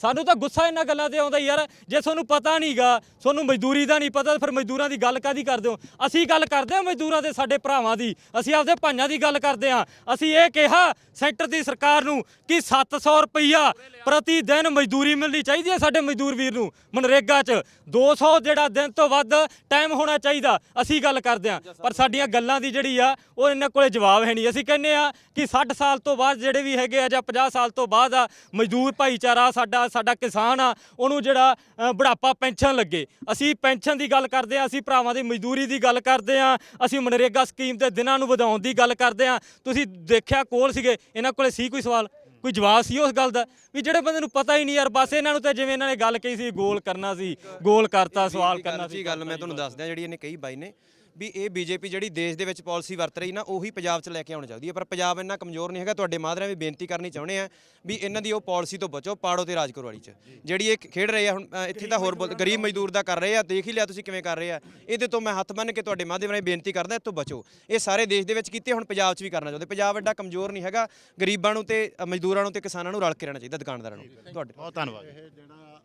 Speaker 1: ਸਾਨੂੰ ਤਾਂ ਗੁੱਸਾ ਇਹਨਾਂ ਗੱਲਾਂ ਤੇ ਆਉਂਦਾ ਯਾਰ, ਜੇ ਤੁਹਾਨੂੰ ਪਤਾ ਨਹੀਂਗਾ, ਤੁਹਾਨੂੰ ਮਜ਼ਦੂਰੀ ਦਾ ਨਹੀਂ ਪਤਾ, ਤਾਂ ਫਿਰ ਮਜ਼ਦੂਰਾਂ ਦੀ ਗੱਲ ਕਾਦੀ ਕਰਦੇ ਹੋ? ਅਸੀਂ ਗੱਲ ਕਰਦੇ ਹਾਂ ਮਜ਼ਦੂਰਾਂ ਦੇ, ਸਾਡੇ ਭਰਾਵਾਂ ਦੀ, ਅਸੀਂ ਆਪਦੇ ਭਾਈਆਂ ਦੀ ਗੱਲ ਕਰਦੇ ਹਾਂ। ਅਸੀਂ ਇਹ ਕਿਹਾ ਸੈਂਟਰ ਦੀ ਸਰਕਾਰ ਨੂੰ ਕਿ 700 ਰੁਪਈਆ ਪ੍ਰਤੀ ਦਿਨ ਮਜ਼ਦੂਰੀ ਮਿਲਣੀ ਚਾਹੀਦੀ ਹੈ ਸਾਡੇ ਮਜ਼ਦੂਰ ਵੀਰ ਨੂੰ, ਮਨਰੇਗਾ 'ਚ। 200 ਜਿਹੜਾ ਦਿਨ ਤੋਂ ਵੱਧ ਟਾਈਮ ਹੋਣਾ ਚਾਹੀਦਾ, ਅਸੀਂ ਗੱਲ ਕਰਦੇ ਹਾਂ। ਪਰ ਸਾਡੀਆਂ ਗੱਲਾਂ ਦੀ ਜਿਹੜੀ ਆ, ਉਹ ਇਹਨਾਂ ਕੋਲੇ ਜਵਾਬ ਹੈ ਨਹੀਂ। ਅਸੀਂ ਕਹਿੰਦੇ ਆ ਕਿ 60 ਸਾਲ ਤੋਂ ਬਾਅਦ ਜਿਹੜੇ ਵੀ ਹੈਗੇ ਆ ਜਾਂ 50 ਸਾਲ ਤੋਂ ਬਾਅਦ ਆ, ਮਜ਼ਦੂਰ ਭਾਈਚਾਰਾ ਸਾਡਾ ਸਾਡਾ ਕਿਸਾਨ ਆ ਉਹਨੂੰ ਜਿਹੜਾ ਅ, ਬੁਢਾਪਾ ਪੈਨਸ਼ਨ ਲੱਗੇ। ਅਸੀਂ ਪੈਨਸ਼ਨ ਦੀ ਗੱਲ ਕਰਦੇ ਆ ਅਸੀਂ ਭਰਾਵਾਂ ਦੀ ਮਜ਼ਦੂਰੀ ਦੀ ਗੱਲ ਕਰਦੇ ਆ ਅਸੀਂ ਮਨਰੇਗਾ ਸਕੀਮ ਦੇ ਦਿਨਾਂ ਨੂੰ ਵਧਾਉਣ ਦੀ ਗੱਲ ਕਰਦੇ ਆ ਤੁਸੀਂ ਦੇਖਿਆ ਕੋਲ ਸੀਗੇ ਇਹਨਾਂ ਕੋਲੇ ਸੀ ਕੋਈ ਸਵਾਲ? ਕੋਈ ਜਵਾਬ ਸੀ ਉਸ ਗੱਲ ਦਾ? ਵੀ ਜਿਹੜੇ ਬੰਦੇ ਨੂੰ ਪਤਾ ਹੀ ਨਹੀਂ ਯਾਰ ਬਸ ਇਹਨਾਂ ਨੂੰ ਤਾਂ ਜਿਵੇਂ ਇਹਨਾਂ ਨੇ ਗੱਲ ਕਹੀ ਸੀ ਗੋਲ ਕਰਨਾ ਸੀ ਗੋਲ ਕਰਤਾ ਸਵਾਲ ਕਰਨਾ
Speaker 6: ਸੀ
Speaker 1: ਸੀ
Speaker 6: ਗੱਲ ਮੈਂ ਤੁਹਾਨੂੰ ਦੱਸਦਾ ਜਿਹੜੀ ਇਹਨੇ ਕਹੀ ਬਾਈ ਨੇ ਵੀ ਇਹ ਬੀਜੇਪੀ ਜਿਹੜੀ ਦੇਸ਼ ਦੇ ਵਿੱਚ ਪਾਲਿਸੀ ਵਰਤ ਰਹੀ ਨਾ ਉਹੀ ਪੰਜਾਬ 'ਚ ਲੈ ਕੇ ਆਉਣੀ ਚਾਹੀਦੀ ਹੈ। ਪਰ ਪੰਜਾਬ ਇੰਨਾ ਕਮਜ਼ੋਰ ਨਹੀਂ ਹੈਗਾ। ਤੁਹਾਡੇ ਮਾਧਰਿਆਂ ਵੀ ਬੇਨਤੀ ਕਰਨੀ ਚਾਹੁੰਦੇ ਆ ਵੀ ਇਹਨਾਂ ਦੀ ਉਹ ਪਾਲਿਸੀ ਤੋਂ ਬਚੋ ਪਾੜੋ ਤੇ ਰਾਜ ਕਰੋ ਵਾਲੀ 'ਚ। ਜਿਹੜੀ ਇਹ ਖੇਡ ਰਹੇ ਆ ਹੁਣ ਇੱਥੇ ਤਾਂ ਹੋਰ ਗਰੀਬ ਮਜ਼ਦੂਰ ਦਾ ਕਰ ਰਹੇ ਆ ਦੇਖ ਹੀ ਲਿਆ ਤੁਸੀਂ ਕਿਵੇਂ ਕਰ ਰਹੇ ਆ। ਇਹਦੇ ਤੋਂ ਮੈਂ ਹੱਥ ਬੰਨ੍ਹ ਕੇ ਤੁਹਾਡੇ ਮਾਧਿਅਮ ਰਾਹੀਂ ਬੇਨਤੀ ਕਰਦਾ ਇਹ ਤੋਂ ਬਚੋ। ਇਹ ਸਾਰੇ ਦੇਸ਼ ਦੇ ਵਿੱਚ ਕੀਤੇ ਹੁਣ ਪੰਜਾਬ 'ਚ ਵੀ ਕਰਨਾ ਚਾਹੁੰਦੇ। ਪੰਜਾਬ ਐਡਾ ਕਮਜ਼ੋਰ ਨਹੀਂ ਹੈਗਾ। ਗਰੀਬਾਂ ਨੂੰ ਤੇ ਮਜ਼ਦੂਰਾਂ ਨੂੰ ਤੇ ਕਿਸਾਨਾਂ ਨੂੰ ਰਲ ਕੇ ਰਹਿਣਾ ਚਾਹੀਦਾ ਦੁਕਾਨਦਾਰਾਂ ਨੂੰ। ਤੁਹਾਡੇ
Speaker 9: ਬਹੁਤ ਧੰਨਵਾਦ
Speaker 5: ਇਹ ਜਿਹੜਾ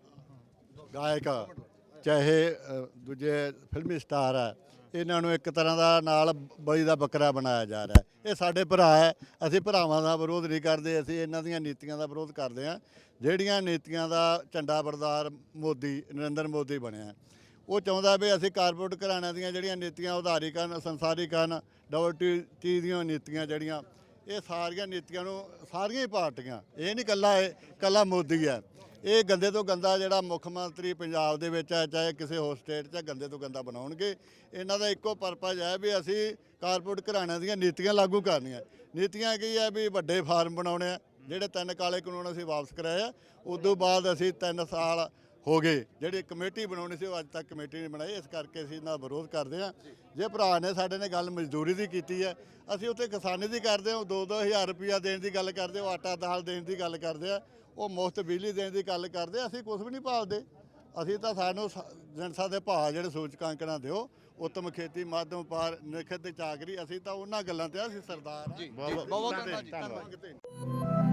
Speaker 5: ਗਾਇਕ ਚਾਹੇ ਦੂਜੇ ਫਿਲਮੀ ਸਟਾਰ ਹੈ ਇਹਨਾਂ ਨੂੰ ਇੱਕ ਤਰ੍ਹਾਂ ਦਾ ਨਾਲ ਬਲੀ ਦਾ ਬੱਕਰਾ ਬਣਾਇਆ ਜਾ ਰਿਹਾ ਹੈ। ਇਹ ਸਾਡੇ ਭਰਾ ਹੈ, ਅਸੀਂ ਭਰਾਵਾਂ ਦਾ ਵਿਰੋਧ ਨਹੀਂ ਕਰਦੇ, ਅਸੀਂ ਇਹਨਾਂ ਦੀਆਂ ਨੀਤੀਆਂ ਦਾ ਵਿਰੋਧ ਕਰਦੇ ਹਾਂ। ਜਿਹੜੀਆਂ ਨੀਤੀਆਂ ਦਾ ਝੰਡਾ ਬਰਦਾਰ ਮੋਦੀ, ਨਰਿੰਦਰ ਮੋਦੀ ਬਣਿਆ ਉਹ ਚਾਹੁੰਦਾ ਵੀ ਅਸੀਂ ਕਾਰਪੋਰੇਟ ਘਰਾਣਿਆਂ ਦੀਆਂ ਜਿਹੜੀਆਂ ਨੀਤੀਆਂ, ਉਧਾਰੀਕਰਨ, ਸੰਸਾਰੀਕਰਨ ਡਬਲ ਟੀ ਦੀਆਂ ਨੀਤੀਆਂ ਜਿਹੜੀਆਂ, ਇਹ ਸਾਰੀਆਂ ਨੀਤੀਆਂ ਨੂੰ ਸਾਰੀਆਂ ਹੀ ਪਾਰਟੀਆਂ। ਇਹ ਨਹੀਂ ਕੱਲਾ ਇਹ ਕੱਲਾ ਮੋਦੀ ਹੈ। ਇਹ ਗੰਦੇ ਤੋਂ ਗੰਦਾ ਜਿਹੜਾ ਮੁੱਖ ਮੰਤਰੀ ਪੰਜਾਬ ਦੇ ਵਿੱਚ ਹੈ, ਚਾਹੇ ਕਿਸੇ ਹੋਰ ਸਟੇਟ 'ਚ ਗੰਦੇ ਤੋਂ ਗੰਦਾ ਬਣਾਉਣਗੇ। ਇਹਨਾਂ ਦਾ ਇੱਕੋ ਪਰਪਸ ਹੈ ਵੀ ਅਸੀਂ ਕਾਰਪੋਰੇਟ ਘਰਾਣਿਆਂ ਦੀਆਂ ਨੀਤੀਆਂ ਲਾਗੂ ਕਰਨੀਆਂ। ਨੀਤੀਆਂ ਕੀ ਹੈ ਵੀ ਵੱਡੇ ਫਾਰਮ ਬਣਾਉਣੇ ਆ, ਜਿਹੜੇ ਤਿੰਨ ਕਾਲੇ ਕਾਨੂੰਨ ਅਸੀਂ ਵਾਪਸ ਕਰਾਏ ਆ। ਉਸ ਤੋਂ ਬਾਅਦ ਅਸੀਂ 3 ਸਾਲ ਹੋ ਗਏ, ਜਿਹੜੀ ਕਮੇਟੀ ਬਣਾਉਣੀ ਸੀ, ਉਹ ਅੱਜ ਤੱਕ ਕਮੇਟੀ ਨਹੀਂ ਬਣਾਈ। ਇਸ ਕਰਕੇ ਅਸੀਂ ਇਹਨਾਂ ਦਾ ਵਿਰੋਧ ਕਰਦੇ ਹਾਂ ਜੇ ਭਰਾ ਨੇ ਸਾਡੇ ਨੇ ਗੱਲ ਮਜ਼ਦੂਰੀ ਦੀ ਕੀਤੀ ਹੈ, ਅਸੀਂ ਉੱਥੇ ਕਿਸਾਨੀ ਦੀ ਕਰਦੇ ਹਾਂ, ਉਹ 2-2000 ਰੁਪਇਆ ਦੇਣ ਦੀ ਗੱਲ ਕਰਦੇ, ਉਹ ਆਟਾ ਦਾਲ ਦੇਣ ਦੀ ਗੱਲ ਕਰਦੇ ਆ। ਉਹ ਮੁਫਤ ਬਿਜਲੀ ਦੇਣ ਦੀ ਗੱਲ ਕਰਦੇ ਅਸੀਂ ਕੁਝ ਵੀ ਨਹੀਂ ਭਾਲਦੇ। ਅਸੀਂ ਤਾਂ ਸਾਨੂੰ ਸ- ਜਨਤਾ ਦੇ ਭਾਅ ਜਿਹੜੇ ਸੂਚਕਾਂਕੜਾਂ ਦਿਓ ਉੱਤਮ ਖੇਤੀ ਮਾਧਮ ਪਾਰ ਨਿਖਤ ਚਾਕਰੀ ਅਸੀਂ ਤਾਂ ਉਹਨਾਂ ਗੱਲਾਂ ਤੇ ਅਸੀਂ ਸਰਦਾਰ
Speaker 9: ਬਹੁਤ ਬਹੁਤ
Speaker 5: ਧੰਨਵਾਦ।